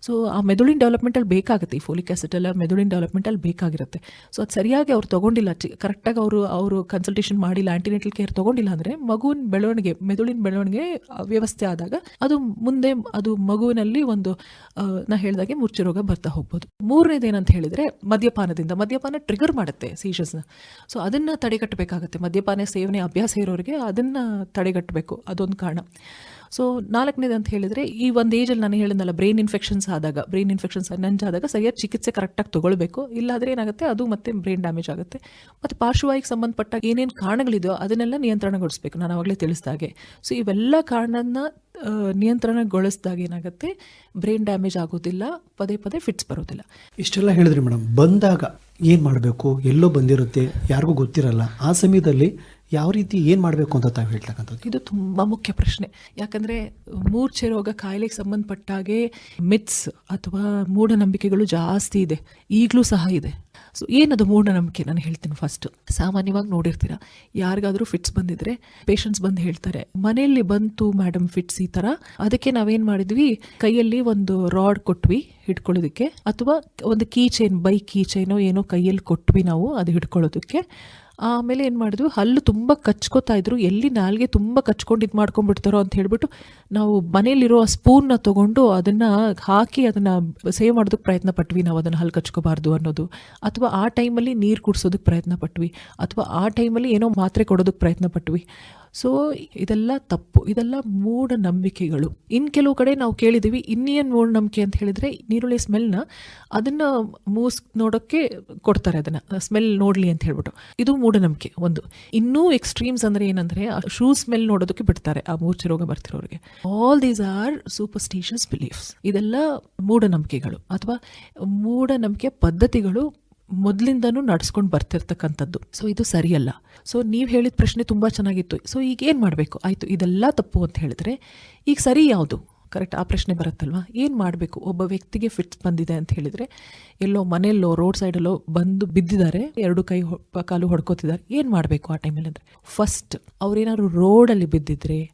ಸೊ ಆ ಮೆದುಳಿನ ಡೆವಲಪ್ಮೆಂಟಲ್ಲಿ ಬೇಕಾಗುತ್ತೆ ಈ ಫೋಲಿಕ್ ಆ್ಯಸಿಡ್ ಎಲ್ಲ, ಮೆದುಳಿನ ಡೆವಲಪ್ಮೆಂಟಲ್ಲಿ ಬೇಕಾಗಿರುತ್ತೆ. ಸೊ ಅದು ಸರಿಯಾಗಿ ಅವ್ರು ತೊಗೊಂಡಿಲ್ಲ ಕರೆಕ್ಟಾಗಿ ಅವರು ಅವರು ಕನ್ಸಲ್ಟೇಷನ್ ಮಾಡಿಲ್ಲ ಆಂಟಿನೇಟಲ್ ಕೇರ್ ತೊಗೊಂಡಿಲ್ಲ ಅಂದರೆ ಮಗುವಿನ ಬೆಳವಣಿಗೆ, ಮೆದುಳಿನ ಬೆಳವಣಿಗೆ ವ್ಯವಸ್ಥೆ ಆದಾಗ ಅದು ಮುಂದೆ, ಅದು ಮಗುವಿನಲ್ಲಿ ಒಂದು ನಾ ಹೇಳಿದಾಗೆ ಮುರ್ಚಿ ರೋಗ ಬರ್ತಾ ಹೋಗ್ಬೋದು. ಮೂರನೇದು ಏನಂತ ಹೇಳಿದರೆ ಮದ್ಯಪಾನದಿಂದ ಮದ್ಯಪಾನ ಟ್ರಿಗರ್ ಮಾಡುತ್ತೆ ಸೀಷಸ್ನ ಸೊ ಅದನ್ನು ತಡೆಗಟ್ಟಬೇಕಾಗತ್ತೆ. ಮದ್ಯಪಾನ ಸೇವನೆ ಅಭ್ಯಾಸ ಇರೋರಿಗೆ ಅದನ್ನು ತಡೆಗಟ್ಟಬೇಕು. ಅದೊಂದು ಕಾರಣ. ಸೊ ನಾಲ್ಕನೇದು ಅಂತ ಹೇಳಿದರೆ, ಈ ಒಂದು ಏಜಲ್ಲಿ ನಾನು ಹೇಳಿದ್ನಲ್ಲ ಬ್ರೈನ್ ಇನ್ಫೆಕ್ಷನ್ಸ್ ಆದಾಗ ಬ್ರೈನ್ ಇನ್ಫೆಕ್ಷನ್ಸ್ ನಂಜಾದಾಗ ಸರಿಯಾದ ಚಿಕಿತ್ಸೆ ಕರೆಕ್ಟಾಗಿ ತೊಗೊಳ್ಬೇಕು. ಇಲ್ಲಾದರೆ ಏನಾಗುತ್ತೆ, ಅದು ಮತ್ತೆ ಬ್ರೈನ್ ಡ್ಯಾಮೇಜ್ ಆಗುತ್ತೆ. ಮತ್ತು ಪಾರ್ಶ್ವವಾಯಿಗೆ ಸಂಬಂಧಪಟ್ಟ ಏನೇನು ಕಾರಣಗಳಿದೆಯೋ ಅದನ್ನೆಲ್ಲ ನಿಯಂತ್ರಣಗೊಳಿಸ್ಬೇಕು. ನಾನು ಆವಾಗಲೇ ತಿಳಿಸಿದಾಗೆ ಸೊ ಇವೆಲ್ಲ ಕಾರಣನ ನಿಯಂತ್ರಣಗೊಳಿಸಿದಾಗ ಏನಾಗುತ್ತೆ ಬ್ರೈನ್ ಡ್ಯಾಮೇಜ್ ಆಗೋದಿಲ್ಲ, ಪದೇ ಪದೇ ಫಿಟ್ಸ್ ಬರೋದಿಲ್ಲ. ಇಷ್ಟೆಲ್ಲ ಹೇಳಿದ್ರಿ ಮೇಡಮ್ ಬಂದಾಗ ಏನು ಮಾಡಬೇಕು? ಎಲ್ಲೋ ಬಂದಿರುತ್ತೆ, ಯಾರಿಗೂ ಗೊತ್ತಿರಲ್ಲ. ಆ ಸಮಯದಲ್ಲಿ ಯಾವ ರೀತಿ ಏನು ಮಾಡಬೇಕು ಅಂತ ತಾವು ಹೇಳ್ತಕ್ಕಂಥದ್ದು? ಇದು ತುಂಬ ಮುಖ್ಯ ಪ್ರಶ್ನೆ. ಯಾಕಂದರೆ ಮೂರ್ಛೆ ರೋಗ ಕಾಯಿಲೆಗೆ ಸಂಬಂಧಪಟ್ಟಾಗೆ ಮಿತ್ಸ್ ಅಥವಾ ಮೂಢನಂಬಿಕೆಗಳು ಜಾಸ್ತಿ ಇದೆ. ಈಗಲೂ ಸಹ ಇದೆ. ಸೊ ಏನದು ಮೂಢನಂಬಿಕೆ? ನಾನು ಹೇಳ್ತೀನಿ ಫಸ್ಟ್ ಸಾಮಾನ್ಯವಾಗಿ ನೋಡಿರ್ತೀರ, ಯಾರಿಗಾದರೂ ಫಿಟ್ಸ್ ಬಂದಿದ್ರೆ ಪೇಷಂಟ್ಸ್ ಬಂದು ಹೇಳ್ತಾರೆ, ಮನೆಯಲ್ಲಿ ಬಂತು ಮೇಡಮ್ ಫಿಟ್ಸ್ ಈ ಥರ ಅದಕ್ಕೆ ನಾವೇನು ಮಾಡಿದ್ವಿ? ಕೈಯಲ್ಲಿ ಒಂದು ರಾಡ್ ಕೊಟ್ವಿ ಹಿಡ್ಕೊಳ್ಳೋದಕ್ಕೆ, ಅಥವಾ ಒಂದು ಕೀ ಚೈನ್ ಬೈ ಕೀ ಚೈನೋ ಏನೋ ಕೈಯಲ್ಲಿ ಕೊಟ್ವಿ ನಾವು ಅದು ಹಿಡ್ಕೊಳ್ಳೋದಕ್ಕೆ. ಆಮೇಲೆ ಏನು ಮಾಡಿದ್ವಿ? ಹಲ್ಲು ತುಂಬ ಕಚ್ಕೋತಾ ಇದ್ರು. ಎಲ್ಲಿ ನಾಲ್ಗೆ ತುಂಬ ಕಚ್ಕೊಂಡು ಇದು ಮಾಡ್ಕೊಂಡ್ಬಿಡ್ತಾರೋ ಅಂತ ಹೇಳ್ಬಿಟ್ಟು ನಾವು ಮನೇಲಿರೋ ಸ್ಪೂನ್ನ ತೊಗೊಂಡು ಅದನ್ನು ಹಾಕಿ ಅದನ್ನು ಸೇವ್ ಮಾಡೋದಕ್ಕೆ ಪ್ರಯತ್ನ ಪಟ್ವಿ ನಾವು ಅದನ್ನು ಹಲ್ಲು ಕಚ್ಕೋಬಾರ್ದು ಅನ್ನೋದು. ಅಥವಾ ಆ ಟೈಮಲ್ಲಿ ನೀರು ಕುಡಿಸೋದಕ್ಕೆ ಪ್ರಯತ್ನ ಪಟ್ವಿ. ಅಥವಾ ಆ ಟೈಮಲ್ಲಿ ಏನೋ ಮಾತ್ರೆ ಕೊಡೋದಕ್ಕೆ ಪ್ರಯತ್ನ ಪಟ್ವಿ. ಸೊ ಇದೆಲ್ಲ ತಪ್ಪು. ಇದೆಲ್ಲ ಮೂಢನಂಬಿಕೆಗಳು ಇನ್ನು ಕೆಲವು ಕಡೆ ನಾವು ಕೇಳಿದ್ದೀವಿ ಇನ್ನೇನು ಮೂಢನಂಬಿಕೆ ಅಂತ ಹೇಳಿದರೆ ನೀರುಳ್ಳಿ ಸ್ಮೆಲ್ನ ಅದನ್ನು ಮೂಸ್ ನೋಡೋಕ್ಕೆ ಕೊಡ್ತಾರೆ ಅದನ್ನು. ಸ್ಮೆಲ್ ನೋಡಲಿ ಅಂತ ಹೇಳ್ಬಿಟ್ಟು. ಇದು ಮೂಢನಂಬಿಕೆ. ಒಂದು, ಇನ್ನೂ ಎಕ್ಸ್ಟ್ರೀಮ್ಸ್ ಅಂದರೆ ಏನಂದರೆ ಶೂ ಸ್ಮೆಲ್ ನೋಡೋದಕ್ಕೆ ಬಿಡ್ತಾರೆ ಆ ಮೂರ್ಛೆ ರೋಗ ಬರ್ತಿರೋರಿಗೆ. All these are superstitious beliefs ಇದೆಲ್ಲ ಮೂಢನಂಬಿಕೆಗಳು. ಅಥವಾ ಮೂಢನಂಬಿಕೆ ಪದ್ಧತಿಗಳು ಮೊದಲಿಂದನೂ ನಡ್ಸ್ಕೊಂಡು ಬರ್ತಿರ್ತಕ್ಕಂಥದ್ದು. ಸೊ ಇದು ಸರಿಯಲ್ಲ. ಸೊ ನೀವು ಹೇಳಿದ ಪ್ರಶ್ನೆ ತುಂಬ ಚೆನ್ನಾಗಿತ್ತು. ಸೊ ಈಗ ಏನು ಮಾಡಬೇಕು? ಆಯಿತು, ಇದೆಲ್ಲ ತಪ್ಪು ಅಂತ ಹೇಳಿದ್ರೆ, ಈಗ ಸರಿ ಯಾವುದು? ಕರೆಕ್ಟ್ ಆ ಪ್ರಶ್ನೆ ಬರುತ್ತಲ್ವಾ? ಏನು ಮಾಡಬೇಕು? ಒಬ್ಬ ವ್ಯಕ್ತಿಗೆ ಫಿಟ್ಸ್ ಬಂದಿದೆ ಅಂತ ಹೇಳಿದರೆ, ಎಲ್ಲೋ ಮನೆಯಲ್ಲೋ ರೋಡ್ ಸೈಡಲ್ಲೋ ಬಂದು ಬಿದ್ದಿದ್ದಾರೆ, ಎರಡು ಕೈ ಕಾಲು ಹೊಡ್ಕೋತಿದ್ದಾರೆ. ಏನು ಮಾಡಬೇಕು ಆ ಟೈಮಲ್ಲಿ ಅಂದರೆ? ಫಸ್ಟ್ ಅವರೇನಾದ್ರು ರೋಡಲ್ಲಿ ಬಿದ್ದಿದ್ರೆ,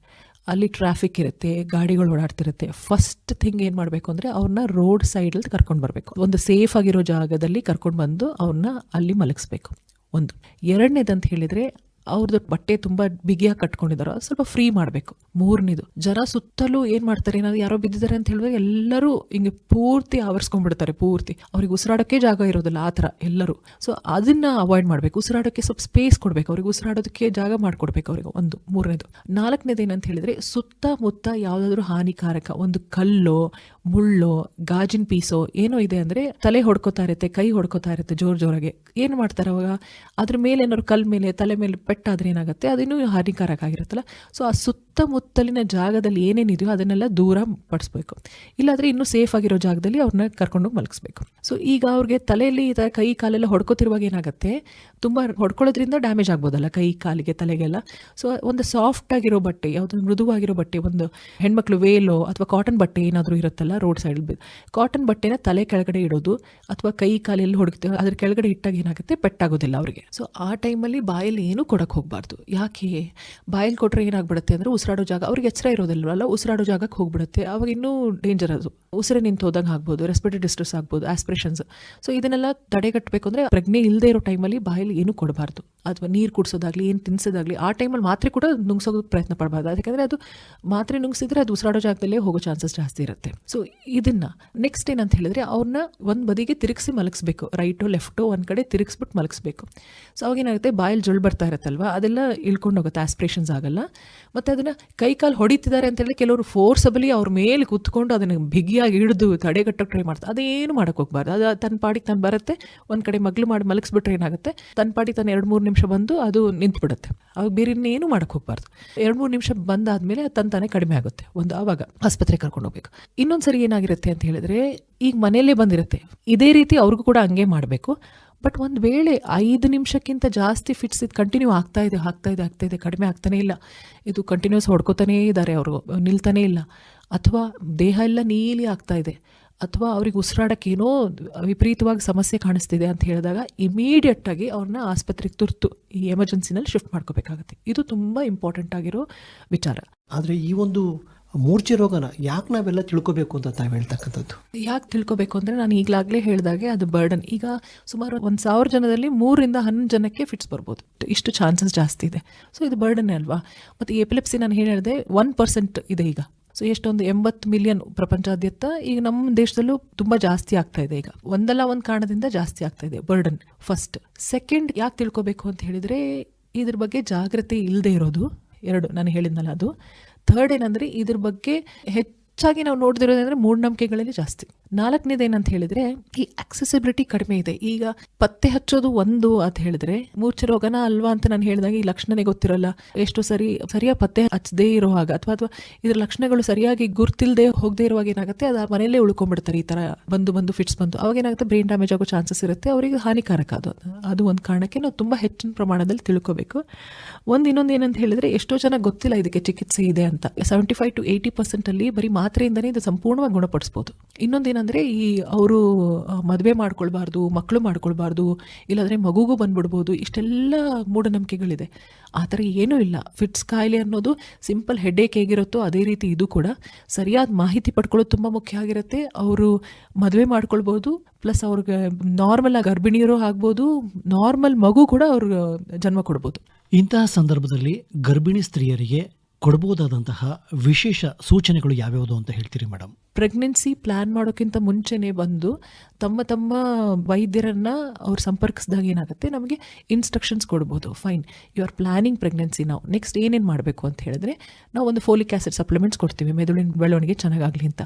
ಅಲ್ಲಿ ಟ್ರಾಫಿಕ್ ಇರುತ್ತೆ, ಗಾಡಿಗಳು ಓಡಾಡ್ತಿರುತ್ತೆ ಫಸ್ಟ್ ಥಿಂಗ್ ಏನು ಮಾಡಬೇಕು ಅಂದರೆ ಅವ್ರನ್ನ ರೋಡ್ ಸೈಡಲ್ಲಿ ಕರ್ಕೊಂಡು ಬರಬೇಕು. ಒಂದು ಸೇಫ್ ಆಗಿರೋ ಜಾಗದಲ್ಲಿ ಕರ್ಕೊಂಡು ಬಂದು ಅವ್ರನ್ನ ಅಲ್ಲಿ ಮಲಗಿಸ್ಬೇಕು. ಒಂದು. ಎರಡನೇದಂತ ಹೇಳಿದರೆ ಅವ್ರದ್ದು ಬಟ್ಟೆ ತುಂಬಾ ಬಿಗಿಯಾಗಿ ಕಟ್ಕೊಂಡಿದಾರೋ, ಸ್ವಲ್ಪ ಫ್ರೀ ಮಾಡಬೇಕು. ಮೂರನೇದು. ಜನ ಸುತ್ತಲೂ ಏನು ಮಾಡ್ತಾರೆ, ಏನಾದ್ರು ಯಾರೋ ಬಿದ್ದಿದ್ದಾರೆ ಅಂತ ಹೇಳಿದ್ರೆ ಎಲ್ಲರೂ ಹಿಂಗೆ ಪೂರ್ತಿ ಆವರಿಸ್ಕೊಂಡ್ಬಿಡ್ತಾರೆ, ಪೂರ್ತಿ. ಅವ್ರಿಗೆ ಉಸಿರಾಡೋಕ್ಕೆ ಜಾಗ ಇರೋದಿಲ್ಲ, ಆ ಥರ ಎಲ್ಲರೂ. ಸೊ ಅದನ್ನ ಅವಾಯ್ಡ್ ಮಾಡಬೇಕು. ಉಸಿರಾಡೋಕ್ಕೆ ಸ್ವಲ್ಪ ಸ್ಪೇಸ್ ಕೊಡಬೇಕು. ಅವ್ರಿಗೆ ಉಸಿರಾಡೋದಕ್ಕೆ ಜಾಗ ಮಾಡಿಕೊಡ್ಬೇಕು ಅವ್ರಿಗೆ, ಒಂದು. ಮೂರನೇದು. ನಾಲ್ಕನೇದು ಏನಂತ ಹೇಳಿದ್ರೆ, ಸುತ್ತಮುತ್ತ ಯಾವುದಾದ್ರೂ ಹಾನಿಕಾರಕ ಒಂದು ಕಲ್ಲೋ, ಮುಳ್ಳೋ, ಗಾಜಿನ ಪೀಸೋ ಏನೋ ಇದೆ ಅಂದ್ರೆ ತಲೆ ಹೊಡ್ಕೋತಾ ಇರುತ್ತೆ, ಕೈ ಹೊಡ್ಕೋತಾ ಇರುತ್ತೆ ಜೋರ್ ಜೋರಾಗೆ. ಏನು ಮಾಡ್ತಾರೆ ಅವಾಗ? ಅದ್ರ ಮೇಲೆ ಏನಾದ್ರು ಕಲ್ ಮೇಲೆ, ತಲೆ ಮೇಲೆ ಪೆಟ್ಟಾದ್ರೆ ಏನಾಗುತ್ತೆ ಅದಿನ್ನೂ ಹಾನಿಕಾರಕ ಆಗಿರುತ್ತಲ್ಲ. ಸೊ ಆ ಸುತ್ತಮುತ್ತಲಿನ ಜಾಗದಲ್ಲಿ ಏನೇನಿದೆಯೋ ಅದನ್ನೆಲ್ಲ ದೂರ ಪಡಿಸ್ಬೇಕು. ಇಲ್ಲಾಂದ್ರೆ ಇನ್ನೂ ಸೇಫ್ ಆಗಿರೋ ಜಾಗದಲ್ಲಿ ಅವ್ರನ್ನ ಕರ್ಕೊಂಡೋಗಿ ಮಲಗಿಸ್ಬೇಕು. ಸೊ ಈಗ ಅವ್ರಿಗೆ ತಲೆಯಲ್ಲಿ ಈ ಥರ ಕೈ ಕಾಲೆಲ್ಲ ಹೊಡ್ಕೋತಿರುವಾಗ ಏನಾಗುತ್ತೆ ತುಂಬ ಹೊಡ್ಕೊಳ್ಳೋದ್ರಿಂದ ಡ್ಯಾಮೇಜ್ ಆಗ್ಬೋದಲ್ಲ, ಕೈ, ಕಾಲಿಗೆ, ತಲೆಗೆಲ್ಲ. ಸೊ ಒಂದು ಸಾಫ್ಟ್ ಆಗಿರೋ ಬಟ್ಟೆ, ಯಾವುದೋ ಮೃದುವಾಗಿರೋ ಬಟ್ಟೆ, ಒಂದು ಹೆಣ್ಮಕ್ಳು ವೇಲೋ ಅಥವಾ ಕಾಟನ್ ಬಟ್ಟೆ ಏನಾದರೂ ಇರುತ್ತಲ್ಲ ರೋಡ್ ಸೈಡ್ ಕಾಟನ್ ಬಟ್ಟೆನ ತಲೆ ಕೆಳಗಡೆ ಇಡೋದು ಅಥವಾ ಕೈ ಕಾಲೆಲ್ಲಿ ಹೊಡ್ತೀವಿ ಅದ್ರ ಕೆಳಗಡೆ ಇಟ್ಟಾಗ ಏನಾಗುತ್ತೆ? ಪೆಟ್ಟಾಗೋದಿಲ್ಲ ಅವರಿಗೆ. ಸೊ ಆ ಟೈಮಲ್ಲಿ ಬಾಯಲ್ಲಿ ಏನೂ ಕೊಡಕ್ಕೆ ಹೋಗಬಾರ್ದು. ಯಾಕೆ? ಬಾಯಲ್ಲಿ ಕೊಟ್ಟರೆ ಏನಾಗ್ಬಿಡುತ್ತೆ ಅಂದರೆ ಉಸಿರಾಡೋ ಜಾಗ, ಅವ್ರಿಗೆ ಎಚ್ಚರ ಇರೋದಿಲ್ವಲ್ಲ ಉಸಿರಾಡೋ ಜಾಗಕ್ಕೆ ಹೋಗ್ಬಿಡುತ್ತೆ. ಅವಾಗ ಇನ್ನೂ ಡೇಂಜರ್ ಅದು. ಉಸಿರೆ ನಿಂತು ಹೋದಂಗೆ ಆಗ್ಬೋದು ರೆಸ್ಪಿರೇಟರಿ ಡಿಸ್ಟ್ರೆಸ್ ಆಗ್ಬೋದು ಆಸ್ಪಿರೇಷನ್ಸ್ ಸೊ ಇದನ್ನೆಲ್ಲ ತಡೆಗಟ್ಟಬೇಕು ಅಂದರೆ ಪ್ರಜ್ಞೆ ಇಲ್ಲದೆ ಇರೋ ಟೈಮಲ್ಲಿ ಬಾಯಲ್ಲಿ ಏನೂ ಕೊಡಬಾರ್ದು. ಅಥವಾ ನೀರು ಕುಡಿಸೋದಾಗಲಿ, ಏನು ತಿನ್ಸೋದಾಗ್ಲಿ, ಆ ಟೈಮಲ್ಲಿ ಮಾತ್ರೆ ಕೂಡ ನುಂಗ್ಸೋದಕ್ಕೆ ಪ್ರಯತ್ನ ಪಡಬಾರ್ದು. ಯಾಕಂದರೆ ಅದು ಮಾತ್ರೆ ನುಂಗ್ಸಿದ್ರೆ ಅದು ಉಸಿರಾಡೋ ಜಾಗದಲ್ಲೇ ಹೋಗೋ ಚಾನ್ಸಸ್ ಜಾಸ್ತಿ ಇರುತ್ತೆ. ಸೊ ಇದನ್ನ ನೆಕ್ಸ್ಟ್ ಏನಂತ ಹೇಳಿದ್ರೆ ಅವ್ರನ್ನ ಒಂದು ಬದಿಗೆ ತಿರುಗಿಸಿ ಮಲಗಿಸ್ಬೇಕು. ರೈಟು ಲೆಫ್ಟು ಒಂದು ಕಡೆ ತಿರುಗಿಸ್ಬಿಟ್ಟು ಮಲಗಿಸ್ಬೇಕು. ಸೊ ಅವಾಗೇನಾಗುತ್ತೆ, ಬಾಯಲ್ಲಿ ಜೊಳ್ ಬರ್ತಾ ಇರುತ್ತಲ್ವ, ಅದೆಲ್ಲ ಇಳ್ಕೊಂಡು ಹೋಗುತ್ತೆ ಆಸ್ಪಿರೇಷನ್ಸ್ ಆಗಲ್ಲ. ಮತ್ತು ಅದನ್ನು ಕೈ ಕಾಲು ಹೊಡಿತಿದ್ದಾರೆ ಅಂತ ಹೇಳಿ ಕೆಲವರು ಫೋರ್ಸಬಲಿ ಅವ್ರ ಮೇಲೆ ಕೂತ್ಕೊಂಡು ಅದನ್ನು ಬಿಗಿಯಾಗಿ ಹಿಡಿದು ತಡೆಗಟ್ಟಕ್ಕೆ ಟ್ರೈ ಮಾಡ್ತಾರೆ. ಅದೇನು ಮಾಡೋಕ್ಕೆ ಹೋಗ್ಬಾರ್ದು. ಅದು ತನ್ನ ಪಾಡಿಗೆ ತಾನು ಬರುತ್ತೆ, ಒಂದು ಕಡೆ ಮಗ್ಲು ಮಾಡಿ ಮಲಗಿಸ್ಬಿಟ್ರೆ ಏನಾಗುತ್ತೆ ತನ್ನ ಪಾಟಿ ತಾನು ಎರಡು ಮೂರು ನಿಮಿಷ ಬಂದು ಅದು ನಿಂತ್ಬಿಡುತ್ತೆ. ಅವಾಗ ಬೇರೆ ಇನ್ನೇನು ಮಾಡಕ್ಕೆ ಹೋಗಬಾರ್ದು. ಎರಡು ಮೂರು ನಿಮಿಷ ಬಂದಾದಮೇಲೆ ಅದು ತನ್ನ ತಾನೇ ಕಡಿಮೆ ಆಗುತ್ತೆ. ಒಂದು ಆವಾಗ ಆಸ್ಪತ್ರೆ ಕರ್ಕೊಂಡು ಹೋಗ್ಬೇಕು. ಇನ್ನೊಂದು ಸರಿ ಏನಾಗಿರುತ್ತೆ ಅಂತ ಹೇಳಿದ್ರೆ, ಈಗ ಮನೆಯಲ್ಲೇ ಬಂದಿರುತ್ತೆ. ಇದೇ ರೀತಿ ಅವ್ರಿಗೂ ಕೂಡ ಹಂಗೆ ಮಾಡಬೇಕು. ಬಟ್ ಒಂದು ವೇಳೆ ಐದು ನಿಮಿಷಕ್ಕಿಂತ ಜಾಸ್ತಿ ಫಿಟ್ಸ್ ಇದು ಕಂಟಿನ್ಯೂ ಆಗ್ತಾ ಇದೆ ಆಗ್ತಾ ಇದೆ ಆಗ್ತಾ ಇದೆ, ಕಡಿಮೆ ಆಗ್ತಾನೇ ಇಲ್ಲ. ಇದು ಕಂಟಿನ್ಯೂಸ್ ಹೊಡ್ಕೋತಾನೇ ಇದ್ದಾರೆ ಅವರು, ನಿಲ್ತಾನೇ ಇಲ್ಲ. ಅಥವಾ ದೇಹ ಎಲ್ಲ ನೀಲಿ ಆಗ್ತಾ ಇದೆ. ಅಥವಾ ಅವ್ರಿಗೆ ಉಸಿರಾಡಕ್ಕೆ ಏನೋ ವಿಪರೀತವಾಗಿ ಸಮಸ್ಯೆ ಕಾಣಿಸ್ತಿದೆ ಅಂತ ಹೇಳಿದಾಗ ಇಮಿಡಿಯೇಟಾಗಿ ಅವ್ರನ್ನ ಆಸ್ಪತ್ರೆಗೆ ತುರ್ತು ಈ ಎಮರ್ಜೆನ್ಸಿನಲ್ಲಿ ಶಿಫ್ಟ್ ಮಾಡ್ಕೋಬೇಕಾಗುತ್ತೆ. ಇದು ತುಂಬ ಇಂಪಾರ್ಟೆಂಟ್ ಆಗಿರೋ ವಿಚಾರ. ಆದರೆ ಈ ಒಂದು ಮೂರ್ಛೆ ರೋಗನ ಯಾಕೆ ನಾವೆಲ್ಲ ತಿಳ್ಕೊಬೇಕು ಅಂತ ತಾವು ಹೇಳ್ತಕ್ಕಂಥದ್ದು? ಯಾಕೆ ತಿಳ್ಕೊಬೇಕು ಅಂದರೆ ನಾನು ಈಗಲಾಗಲೇ ಹೇಳಿದಾಗೆ ಅದು ಬರ್ಡನ್ ಈಗ ಸುಮಾರು ಒಂದು ಸಾವಿರ ಜನದಲ್ಲಿ ಮೂರರಿಂದ ಹನ್ನೊಂದು ಜನಕ್ಕೆ ಫಿಟ್ಸ್ ಬರ್ಬೋದು. ಇಷ್ಟು ಚಾನ್ಸಸ್ ಜಾಸ್ತಿ ಇದೆ. ಸೊ ಇದು ಬರ್ಡನ್ನೇ ಅಲ್ವಾ? ಮತ್ತು ಎಪಿಲೆಪ್ಸಿ ನಾನು ಹೇಳಿದೆ ಒನ್ ಪರ್ಸೆಂಟ್ ಇದೆ ಈಗ. ಸೊ ಎಷ್ಟೊಂದು ಎಂಬತ್ತು ಮಿಲಿಯನ್ ಪ್ರಪಂಚಾದ್ಯಂತ ಈಗ ನಮ್ಮ ದೇಶದಲ್ಲೂ ತುಂಬ ಜಾಸ್ತಿ ಆಗ್ತಾ ಇದೆ ಈಗ. ಒಂದಲ್ಲ ಒಂದು ಕಾರಣದಿಂದ ಜಾಸ್ತಿ ಆಗ್ತಾ ಇದೆ ಬರ್ಡನ್ ಫಸ್ಟ್ ಸೆಕೆಂಡ್ ಯಾಕೆ ತಿಳ್ಕೊಬೇಕು ಅಂತ ಹೇಳಿದರೆ ಇದ್ರ ಬಗ್ಗೆ ಜಾಗ್ರತೆ ಇಲ್ಲದೆ ಇರೋದು. ಎರಡು, ನಾನು ಹೇಳಿದ್ನಲ್ಲ ಅದು. ಥರ್ಡ್ ಏನಂದ್ರೆ ಇದ್ರ ಬಗ್ಗೆ ಹೆಚ್ಚಾಗಿ ನಾವು ನೋಡ್ದಿರೋದಂದ್ರೆ ಮೂಢನಂಬಿಕೆಗಳಲ್ಲಿ ಜಾಸ್ತಿ. ನಾಲ್ಕನೇದು ಏನಂತ ಹೇಳಿದ್ರೆ, ಈ ಆಕ್ಸೆಸಿಬಿಲಿಟಿ ಕಡಿಮೆ ಇದೆ. ಈಗ ಪತ್ತೆ ಹಚ್ಚೋದು ಒಂದು ಅಂತ ಹೇಳಿದ್ರೆ ಮೂರ್ಛೆ ರೋಗನ ಅಲ್ವಾ ಅಂತ ನಾನು ಹೇಳಿದಾಗ ಈ ಲಕ್ಷಣನೇ ಗೊತ್ತಿರಲ್ಲ. ಎಷ್ಟು ಸರಿ ಸರಿಯಾಗಿ ಪತ್ತೆ ಹಚ್ಚದೇ ಇರೋ ಹಾಗ, ಅಥವಾ ಅಥವಾ ಇದ್ರ ಲಕ್ಷಣಗಳು ಸರಿಯಾಗಿ ಗುರ್ತಿಲ್ದೇ ಹೋಗದೆ ಇರುವಾಗ ಏನಾಗುತ್ತೆ, ಅದು ಮನೆಯಲ್ಲೇ ಉಳ್ಕೊಂಡ್ಬಿಡ್ತಾರೆ ಈ ತರ ಬಂದು ಬಂದು ಫಿಟ್ಸ್ ಬಂದು. ಅವಾಗ ಏನಾಗುತ್ತೆ ಬ್ರೈನ್ ಡ್ಯಾಮೇಜ್ ಆಗೋ ಚಾನ್ಸಸ್ ಇರುತ್ತೆ, ಅವರಿಗೆ ಹಾನಿಕಾರಕ ಅದು. ಅದು ಒಂದು ಕಾರಣಕ್ಕೆ ನಾವು ತುಂಬಾ ಹೆಚ್ಚಿನ ಪ್ರಮಾಣದಲ್ಲಿ ತಿಳ್ಕೋಬೇಕು. ಒಂದು ಇನ್ನೊಂದು ಏನಂತ ಹೇಳಿದ್ರೆ, ಎಷ್ಟೋ ಜನ ಗೊತ್ತಿಲ್ಲ ಇದಕ್ಕೆ ಚಿಕಿತ್ಸೆ ಇದೆ ಅಂತ. Seventy five to eighty percent ಅಲ್ಲಿ ಬರೀ ಮಾತ್ರೆಯಿಂದನೇ ಇದು ಸಂಪೂರ್ಣವಾಗಿ ಗುಣಪಡಿಸ್ಬೋದು. ಇನ್ನೊಂದೇನಂದ್ರೆ ಈ ಅವರು ಮದುವೆ ಮಾಡ್ಕೊಳ್ಬಾರ್ದು ಮಕ್ಕಳು ಮಾಡ್ಕೊಳ್ಬಾರ್ದು, ಇಲ್ಲಾಂದರೆ ಮಗುಗೂ ಬಂದ್ಬಿಡ್ಬೋದು, ಇಷ್ಟೆಲ್ಲ ಮೂಢನಂಬಿಕೆಗಳಿದೆ. ಆ ಥರ ಏನೂ ಇಲ್ಲ. ಫಿಟ್ಸ್ ಕಾಯಿಲೆ ಅನ್ನೋದು ಸಿಂಪಲ್ ಹೆಡ್ಡೇಕ್ ಹೇಗಿರುತ್ತೋ ಅದೇ ರೀತಿ ಇದು ಕೂಡ. ಸರಿಯಾದ ಮಾಹಿತಿ ಪಡ್ಕೊಳ್ಳೋದು ತುಂಬ ಮುಖ್ಯ ಆಗಿರುತ್ತೆ. ಅವರು ಮದುವೆ ಮಾಡ್ಕೊಳ್ಬೋದು, ಪ್ಲಸ್ ಅವ್ರಿಗೆ ನಾರ್ಮಲ್ ಆಗಿ ಗರ್ಭಿಣಿಯರು ಆಗ್ಬೋದು, ನಾರ್ಮಲ್ ಮಗು ಕೂಡ ಅವ್ರಿಗೆ ಜನ್ಮ ಕೊಡ್ಬೋದು. ಇಂತಹ ಸಂದರ್ಭದಲ್ಲಿ ಗರ್ಭಿಣಿ ಸ್ತ್ರೀಯರಿಗೆ ಕೊಡಬಹುದಾದಂತಹ ವಿಶೇಷ ಸೂಚನೆಗಳು ಯಾವ್ಯಾವುದು ಅಂತ ಹೇಳ್ತೀರಿ ಮೇಡಮ್ ಪ್ರೆಗ್ನೆನ್ಸಿ ಪ್ಲ್ಯಾನ್ ಮಾಡೋಕ್ಕಿಂತ ಮುಂಚೆನೇ ಬಂದು ತಮ್ಮ ತಮ್ಮ ವೈದ್ಯರನ್ನ ಅವ್ರು ಸಂಪರ್ಕಿಸಿದಾಗ ಏನಾಗುತ್ತೆ? ನಮಗೆ ಇನ್ಸ್ಟ್ರಕ್ಷನ್ಸ್ ಕೊಡ್ಬೋದು. Fine you are planning pregnancy ನಾವು ನೆಕ್ಸ್ಟ್ ಏನೇನು ಮಾಡಬೇಕು ಅಂತ ಹೇಳಿದ್ರೆ ನಾವು ಒಂದು ಫೋಲಿಕ್ ಆ್ಯಸಿಡ್ ಸಪ್ಲಿಮೆಂಟ್ಸ್ ಕೊಡ್ತೀವಿ. ಮೆದುಳಿನ ಬೆಳವಣಿಗೆ ಚೆನ್ನಾಗಾಗಲಿ ಅಂತ.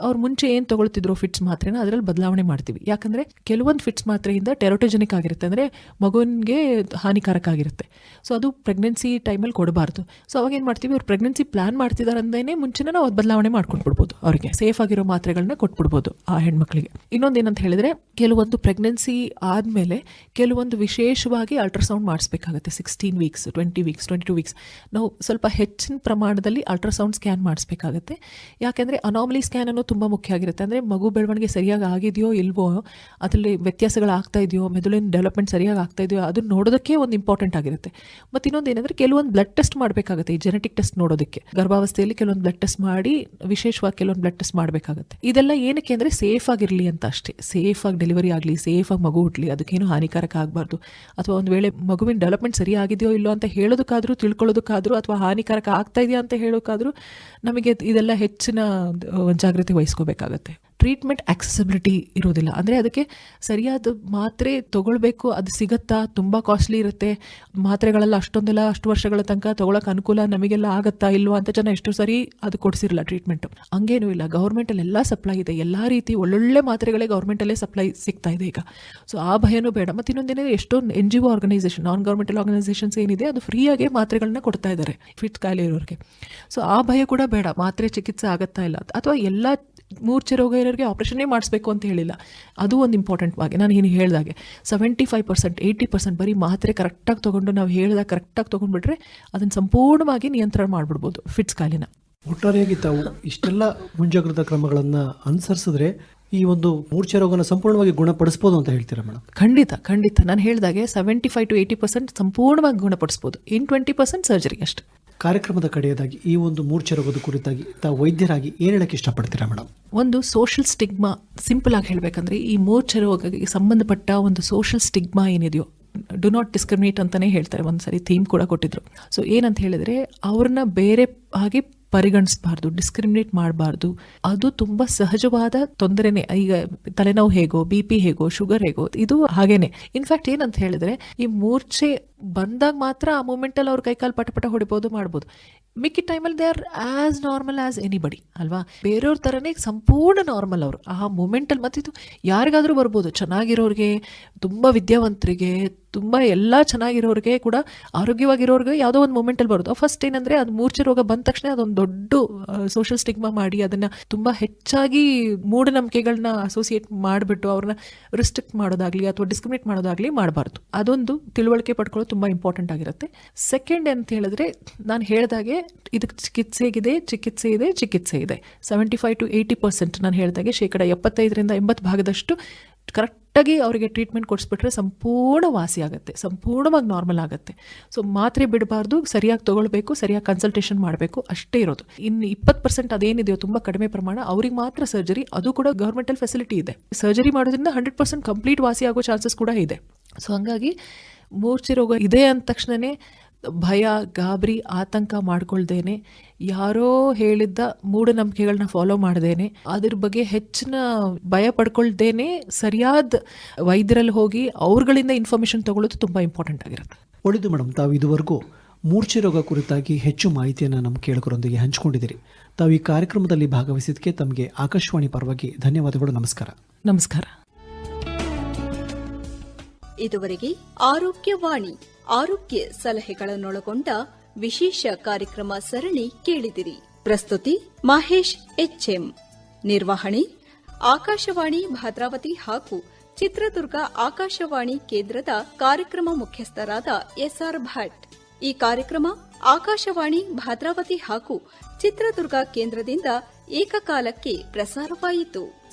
ಅವ್ರು ಮುಂಚೆ ಏನು ತೊಗೊಳ್ತಿದ್ರು ಫಿಟ್ಸ್ ಮಾತ್ರೆನ ಅದರಲ್ಲಿ ಬದಲಾವಣೆ ಮಾಡ್ತೀವಿ. ಯಾಕಂದರೆ ಕೆಲವೊಂದು ಫಿಟ್ಸ್ ಮಾತ್ರೆಯಿಂದ ಟೆರೋಟೋಜೆನಿಕ್ ಆಗಿರುತ್ತೆ. ಅಂದರೆ ಮಗುವಿಗೆ ಹಾನಿಕಾರಕ ಆಗಿರುತ್ತೆ. ಸೊ ಅದು ಪ್ರೆಗ್ನೆನ್ಸಿ ಟೈಮಲ್ಲಿ ಕೊಡಬಾರ್ದು. ಸೊ ಅವಾಗ ಏನು ಮಾಡ್ತೀವಿ? ಅವ್ರು ಪ್ರೆಗ್ನೆನ್ಸಿ ಪ್ಲಾನ್ ಮಾಡ್ತಿದ್ದಾರೆ ಅಂದೇನೆ ಮುಂಚೆನೇ ನಾವು ಅದು ಬದಲಾವಣೆ ಮಾಡ್ಕೊಟ್ಬಿಡ್ಬೋದು ಅವರಿಗೆ ಸೇಫ್ ಆಗಿರೋ ಮಾತ್ರೆಗಳನ್ನ ಕೊಟ್ಬಿಡ್ಬೋದು ಆ ಹೆಣ್ಮಕ್ಳಿಗೆ. ಇನ್ನೊಂದು ಏನಂತ ಹೇಳಿದ್ರೆ, ಕೆಲವೊಂದು ಪ್ರೆಗ್ನೆನ್ಸಿ ಆದಮೇಲೆ ಕೆಲವೊಂದು ವಿಶೇಷವಾಗಿ ultrasound ಮಾಡಿಸ್ಬೇಕಾಗುತ್ತೆ. Sixteen weeks twenty weeks twenty two weeks ನಾವು ಸ್ವಲ್ಪ ಹೆಚ್ಚಿನ ಪ್ರಮಾಣದಲ್ಲಿ ಅಲ್ಟ್ರಾಸೌಂಡ್ ಸ್ಕ್ಯಾನ್ ಮಾಡ್ಸ್ಬೇಕಾಗುತ್ತೆ. ಯಾಕೆಂದರೆ ಅನಾಮಲಿ ಸ್ಕ್ಯಾನ್ ಅನ್ನೋದು ತುಂಬ ಮುಖ್ಯ ಆಗಿರುತ್ತೆ. ಅಂದರೆ ಮಗು ಬೆಳವಣಿಗೆ ಸರಿಯಾಗಿ ಆಗಿದೆಯೋ ಇಲ್ವೋ, ಅದರಲ್ಲಿ ವ್ಯತ್ಯಾಸಗಳು ಆಗ್ತಾ ಇದೆಯೋ, ಮೆದುಳಿನ ಡೆವಲಪ್ಮೆಂಟ್ ಸರಿಯಾಗಿ ಆಗ್ತಾ ಇದೆಯೋ, ಅದನ್ನ ನೋಡೋದಕ್ಕೆ ಒಂದು ಇಂಪಾರ್ಟೆಂಟ್ ಆಗಿರುತ್ತೆ. ಮತ್ತು ಇನ್ನೊಂದು ಏನಂದರೆ ಕೆಲವೊಂದು ಬ್ಲಡ್ ಟೆಸ್ಟ್ ಮಾಡಬೇಕಾಗುತ್ತೆ. ಈ ಜೆನೆಟಿಕ್ ನೋಡೋದಕ್ಕೆ. ಗರ್ಭಾವಸ್ಥೆಯಲ್ಲಿ ಕೆಲವೊಂದು ಬ್ಲಡ್ ಟೆಸ್ಟ್ ಮಾಡಿ, ವಿಶೇಷವಾಗಿ ಕೆಲವೊಂದು ಬ್ಲಡ್ ಟೆಸ್ಟ್ ಮಾಡಬೇಕಾಗುತ್ತೆ. ಇದೆಲ್ಲ ಏನಕ್ಕೆ ಅಂದರೆ ಸೇಫ್ ಆಗಿರಲಿ ಅಂತ ಅಷ್ಟೇ. ಸೇಫ್ ಆಗಿ ಡೆಲಿವರಿ ಆಗಲಿ ಸೇಫ್ ಆಗಿ ಮಗು ಹುಟ್ಟಲಿ ಅದಕ್ಕೇನು ಹಾನಿಕಾರಕ ಆಗಬಾರ್ದು. ಅಥವಾ ಒಂದು ವೇಳೆ ಮಗುವಿನ ಡೆವಲಪ್ಮೆಂಟ್ ಸರಿ ಆಗಿದೆಯೋ ಇಲ್ಲೋ ಅಂತ ಹೇಳೋದಕ್ಕಾದ್ರೂ, ತಿಳ್ಕೊಳ್ಳೋದಕ್ಕಾದ್ರೂ, ಅಥವಾ ಹಾನಿಕಾರಕ ಆಗ್ತಾ ಇದೆಯಾ ಅಂತ ಹೇಳೋಕ್ಕಾದ್ರೂ, ನಮಗೆ ಇದೆಲ್ಲ ಹೆಚ್ಚಿನ ಜಾಗೃತಿ ವಹಿಸ್ಕೋಬೇಕಾಗತ್ತೆ. ಟ್ರೀಟ್ಮೆಂಟ್ ಆಕ್ಸೆಸಿಬಿಲಿಟಿ ಇರೋದಿಲ್ಲ. ಅಂದರೆ ಅದಕ್ಕೆ ಸರಿಯಾದ ಮಾತ್ರೆ ತೊಗೊಳ್ಬೇಕು, ಅದು ಸಿಗತ್ತಾ? ತುಂಬ ಕಾಸ್ಟ್ಲಿ ಇರುತ್ತೆ. ಮಾತ್ರೆಗಳೆಲ್ಲ ಅಷ್ಟೊಂದೆಲ್ಲ, ಅಷ್ಟು ವರ್ಷಗಳ ತನಕ ತೊಗೊಳಕ್ಕೆ ಅನುಕೂಲ ನಮಗೆಲ್ಲ ಆಗುತ್ತಾ ಇಲ್ವಾ ಅಂತ ಜನ ಎಷ್ಟು ಸರಿ ಅದು ಕೊಡಿಸಿರಲ್ಲ ಟ್ರೀಟ್ಮೆಂಟ್ ಹಂಗೇನೂ ಇಲ್ಲ. ಗೌರ್ಮೆಂಟಲ್ಲಿ ಎಲ್ಲ ಸಪ್ಲೈ ಇದೆ. ಎಲ್ಲ ರೀತಿ ಒಳ್ಳೊಳ್ಳೆ ಮಾತ್ರೆಗಳೇ ಗೌರ್ಮೆಂಟಲ್ಲೇ ಸಪ್ಲೈ ಸಿಗ್ತಾ ಇದೆ ಈಗ. ಸೊ ಆ ಭಯನೂ ಬೇಡ. ಮತ್ತು ಇನ್ನೊಂದೇನೇ ಎಷ್ಟೋ N G O organisation non governmental organisations ಏನಿದೆ, ಅದು ಫ್ರೀಯಾಗಿ ಮಾತ್ರೆಗಳನ್ನ ಕೊಡ್ತಾ ಇದ್ದಾರೆ ಫಿಟ್ ಕಾಯಿಲೆ ಇರೋರಿಗೆ. ಸೊ ಆ ಭಯ ಕೂಡ ಬೇಡ. ಮಾತ್ರೆ ಚಿಕಿತ್ಸೆ ಆಗುತ್ತಾ ಇಲ್ಲ. ಅಥವಾ ಎಲ್ಲ ಮೂರ್ಛೆ ರೋಗ ಇರೋರಿಗೆ ಆಪ್ರೇಷನ್ನೇ ಮಾಡಿಸ್ಬೇಕು ಅಂತ ಹೇಳಿಲ್ಲ. ಅದು ಒಂದು ಇಂಪಾರ್ಟೆಂಟ್ ಆಗಿ ನಾನು ಏನು ಹೇಳಿದಾಗೆ seventy five percent eighty percent ಬರೀ ಮಾತ್ರೆ ಕರೆಕ್ಟಾಗಿ ತೊಗೊಂಡು ನಾವು ಹೇಳಿದಾಗ ಕರೆಕ್ಟಾಗಿ ತೊಗೊಂಡ್ಬಿಟ್ರೆ ಅದನ್ನು ಸಂಪೂರ್ಣವಾಗಿ ನಿಯಂತ್ರಣ ಮಾಡಿಬಿಡ್ಬೋದು ಫಿಟ್ಸ್ ಕಾಲಿನ. ಒಟ್ಟಾರೆಯಾಗಿ ತಾವು ಇಷ್ಟೆಲ್ಲ ಮುಂಜಾಗ್ರತಾ ಕ್ರಮಗಳನ್ನು ಅನುಸರಿಸಿದ್ರೆ ಈ ಒಂದು ಮೂರ್ಛೆ ರೋಗನ ಸಂಪೂರ್ಣವಾಗಿ ಗುಣಪಡಿಸ್ಬೋದು ಅಂತ ಹೇಳ್ತೀರಾ ಮೇಡಮ್ ಖಂಡಿತ ಖಂಡಿತ. ನಾನು ಹೇಳಿದಾಗೆ seventy five to eighty percent ಸಂಪೂರ್ಣವಾಗಿ ಗುಣಪಡಿಸ್ಬೋದು. ಇನ್ ಟ್ವೆಂಟಿ ಪರ್ಸೆಂಟ್ ಸರ್ಜರಿ ಅಷ್ಟೇ. ಕಾರ್ಯಕ್ರಮದ ಕಡೆಯದಾಗಿ ಈ ಒಂದು ಮೂರ್ಛೆ ರೋಗದ ಕುರಿತಾಗಿ ತಾವು ವೈದ್ಯರಾಗಿ ಏನು ಹೇಳಕ್ಕೆ ಇಷ್ಟಪಡ್ತೀರಾ ಮೇಡಮ್ ಒಂದು ಸೋಷಲ್ ಸ್ಟಿಗ್ಮಾ ಸಿಂಪಲ್ ಆಗಿ ಹೇಳಬೇಕಂದ್ರೆ ಈ ಮೂರ್ಛೆ ರೋಗಕ್ಕೆ ಸಂಬಂಧಪಟ್ಟ ಒಂದು ಸೋಷಲ್ ಸ್ಟಿಗ್ಮಾ ಏನಿದೆಯೋ ಡು ನಾಟ್ ಡಿಸ್ಕ್ರಿಮಿನೇಟ್ ಅಂತಲೇ ಹೇಳ್ತಾರೆ. ಒಂದ್ಸರಿ ಥೀಮ್ ಕೂಡ ಕೊಟ್ಟಿದ್ರು. ಸೊ ಏನಂತ ಹೇಳಿದ್ರೆ ಅವ್ರನ್ನ ಬೇರೆ ಹಾಗೆ ಪರಿಗಣಿಸಬಾರ್ದು ಡಿಸ್ಕ್ರಿಮಿನೇಟ್ ಮಾಡಬಾರ್ದು. ಅದು ತುಂಬ ಸಹಜವಾದ ತೊಂದರೆನೆ. ಈಗ ತಲೆನೋವು ಹೇಗೋ ಬಿ ಪಿ ಹೇಗೋ ಶುಗರ್ ಹೇಗೋ, ಇದು ಹಾಗೇನೆ. ಇನ್ಫ್ಯಾಕ್ಟ್ ಏನಂತ ಹೇಳಿದ್ರೆ ಈ ಮೂರ್ಛೆ ಬಂದಾಗ ಮಾತ್ರ ಆ ಮೂಮೆಂಟಲ್ಲಿ ಅವ್ರ ಕೈಕಾಲು ಪಟ ಹೊಡಿಬೋದು ಮಾಡ್ಬೋದು. ಮಿಕ್ಕಿ ಟೈಮಲ್ಲಿ they are as normal as anybody ಅಲ್ವಾ? ಬೇರೆಯವ್ರ ಥರನೇ ಸಂಪೂರ್ಣ ನಾರ್ಮಲ್ ಅವರು. ಆ ಮೂಮೆಂಟಲ್ಲಿ ಮತ್ತಿದು ಯಾರಿಗಾದರೂ ಬರ್ಬೋದು. ಚೆನ್ನಾಗಿರೋರಿಗೆ, ತುಂಬ ವಿದ್ಯಾವಂತರಿಗೆ, ತುಂಬ ಎಲ್ಲ ಚೆನ್ನಾಗಿರೋರಿಗೆ ಕೂಡ ಆರೋಗ್ಯವಾಗಿರೋರಿಗೆ ಯಾವುದೋ ಒಂದು ಮೂಮೆಂಟಲ್ಲಿ ಬರೋದು ಫಸ್ಟ್ ಏನಂದರೆ ಅದು ಮೂರ್ಛೆ ರೋಗ ಬಂದ ತಕ್ಷಣ ಅದೊಂದು ದೊಡ್ಡ ಸೋಷಿಯಲ್ ಸ್ಟಿಗ್ಮಾ ಮಾಡಿ ಅದನ್ನು ತುಂಬ ಹೆಚ್ಚಾಗಿ ಮೂಢನಂಬಿಕೆಗಳನ್ನ ಅಸೋಸಿಯೇಟ್ ಮಾಡಿಬಿಟ್ಟು ಅವ್ರನ್ನ ರಿಸ್ಟ್ರಿಕ್ಟ್ ಮಾಡೋದಾಗ್ಲಿ ಅಥವಾ ಡಿಸ್ಕ್ರಿಮಿನೇಟ್ ಮಾಡೋದಾಗ್ಲಿ ಮಾಡಬಾರ್ದು. ಅದೊಂದು ತಿಳುವಳಿಕೆ ಪಡ್ಕೊಳ್ಳೋದು ತುಂಬ ಇಂಪಾರ್ಟೆಂಟ್ ಆಗಿರುತ್ತೆ. ಸೆಕೆಂಡ್ ಅಂತ ಹೇಳಿದ್ರೆ, ನಾನು ಹೇಳಿದಾಗೆ ಇದಕ್ಕೆ ಚಿಕಿತ್ಸೆಗಿದೆ ಚಿಕಿತ್ಸೆ ಇದೆ ಚಿಕಿತ್ಸೆ ಇದೆ. Seventy five to eighty percent ನಾನು ಹೇಳಿದಾಗೆ ಶೇಕಡ ಎಪ್ಪತ್ತೈದರಿಂದ ಎಂಬತ್ತು ಭಾಗದಷ್ಟು ಕರೆಕ್ಟಾಗಿ ಅವರಿಗೆ ಟ್ರೀಟ್ಮೆಂಟ್ ಕೊಡಿಸ್ಬಿಟ್ರೆ ಸಂಪೂರ್ಣ ವಾಸಿ ಆಗುತ್ತೆ, ಸಂಪೂರ್ಣವಾಗಿ ನಾರ್ಮಲ್ ಆಗುತ್ತೆ. ಸೊ ಮಾತ್ರೆ ಬಿಡಬಾರ್ದು, ಸರಿಯಾಗಿ ತೊಗೊಳ್ಬೇಕು, ಸರಿಯಾಗಿ ಕನ್ಸಲ್ಟೇಷನ್ ಮಾಡಬೇಕು, ಅಷ್ಟೇ ಇರೋದು. ಇನ್ನು ಇಪ್ಪತ್ತು ಪರ್ಸೆಂಟ್ ಅದೇನಿದೆಯೋ ತುಂಬ ಕಡಿಮೆ ಪ್ರಮಾಣ, ಅವ್ರಿಗೆ ಮಾತ್ರ ಸರ್ಜರಿ ಅದು ಕೂಡ ಗೌರ್ಮೆಂಟಲ್ ಫೆಸಿಲಿಟಿ ಇದೆ. ಸರ್ಜರಿ ಮಾಡೋದ್ರಿಂದ ಹಂಡ್ರೆಡ್ ಪರ್ಸೆಂಟ್ ಕಂಪ್ಲೀಟ್ ವಾಸಿ ಆಗೋ ಚಾನ್ಸಸ್ ಕೂಡ ಇದೆ. ಸೊ ಹಂಗಾಗಿ ಮೂರ್ಛೆ ರೋಗ ಇದೆ ಅಂದ ತಕ್ಷಣನೇ ಭಯ ಗಾಬರಿ ಆತಂಕ ಮಾಡ್ಕೊಳ್ದೇನೆ. ಯಾರೋ ಹೇಳಿದ್ದ ಮೂಢನಂಬಿಕೆಗಳನ್ನ ಫಾಲೋ ಮಾಡ್ದೇನೆ. ಅದ್ರ ಬಗ್ಗೆ ಹೆಚ್ಚಿನ ಭಯ ಪಡ್ಕೊಳ್ದೇನೆ ಸರಿಯಾದ ವೈದ್ಯರಲ್ಲಿ ಹೋಗಿ ಅವ್ರಗಳಿಂದ ಇನ್ಫಾರ್ಮೇಷನ್ ತಗೊಳ್ಳೋದು ತುಂಬ ಇಂಪಾರ್ಟೆಂಟ್ ಆಗಿರುತ್ತೆ. ಒಳ್ಳೆಯದು ಮೇಡಮ್ ತಾವು ಇದುವರೆಗೂ ಮೂರ್ಛೆ ರೋಗ ಕುರಿತಾಗಿ ಹೆಚ್ಚು ಮಾಹಿತಿಯನ್ನು ನಮ್ಮ ಕೇಳಕರೊಂದಿಗೆ ಹಂಚಿಕೊಂಡಿದ್ದೀರಿ. ತಾವು ಈ ಕಾರ್ಯಕ್ರಮದಲ್ಲಿ ಭಾಗವಹಿಸಿದ್ದಕ್ಕೆ ತಮಗೆ ಆಕಾಶವಾಣಿ ಪರವಾಗಿ ಧನ್ಯವಾದಗಳು ನಮಸ್ಕಾರ. ನಮಸ್ಕಾರ. ಇದುವರೆಗೆ ಆರೋಗ್ಯವಾಣಿ, ಆರೋಗ್ಯ ಸಲಹೆಗಳನ್ನೊಳಗೊಂಡ ವಿಶೇಷ ಕಾರ್ಯಕ್ರಮ ಸರಣಿ ಕೇಳಿದಿರಿ. ಪ್ರಸ್ತುತಿ ಮಹೇಶ್ ಎಚ್ಎಂ. ನಿರ್ವಹಣೆ, ಆಕಾಶವಾಣಿ ಭದ್ರಾವತಿ ಹಾಗೂ ಚಿತ್ರದುರ್ಗ ಆಕಾಶವಾಣಿ ಕೇಂದ್ರದ ಕಾರ್ಯಕ್ರಮ ಮುಖ್ಯಸ್ಥರಾದ ಎಸ್ಆರ್ ಭಟ್. ಈ ಕಾರ್ಯಕ್ರಮ ಆಕಾಶವಾಣಿ, ಭದ್ರಾವತಿ ಹಾಗೂ ಚಿತ್ರದುರ್ಗ ಕೇಂದ್ರದಿಂದ ಏಕಕಾಲಕ್ಕೆ ಪ್ರಸಾರವಾಯಿತು.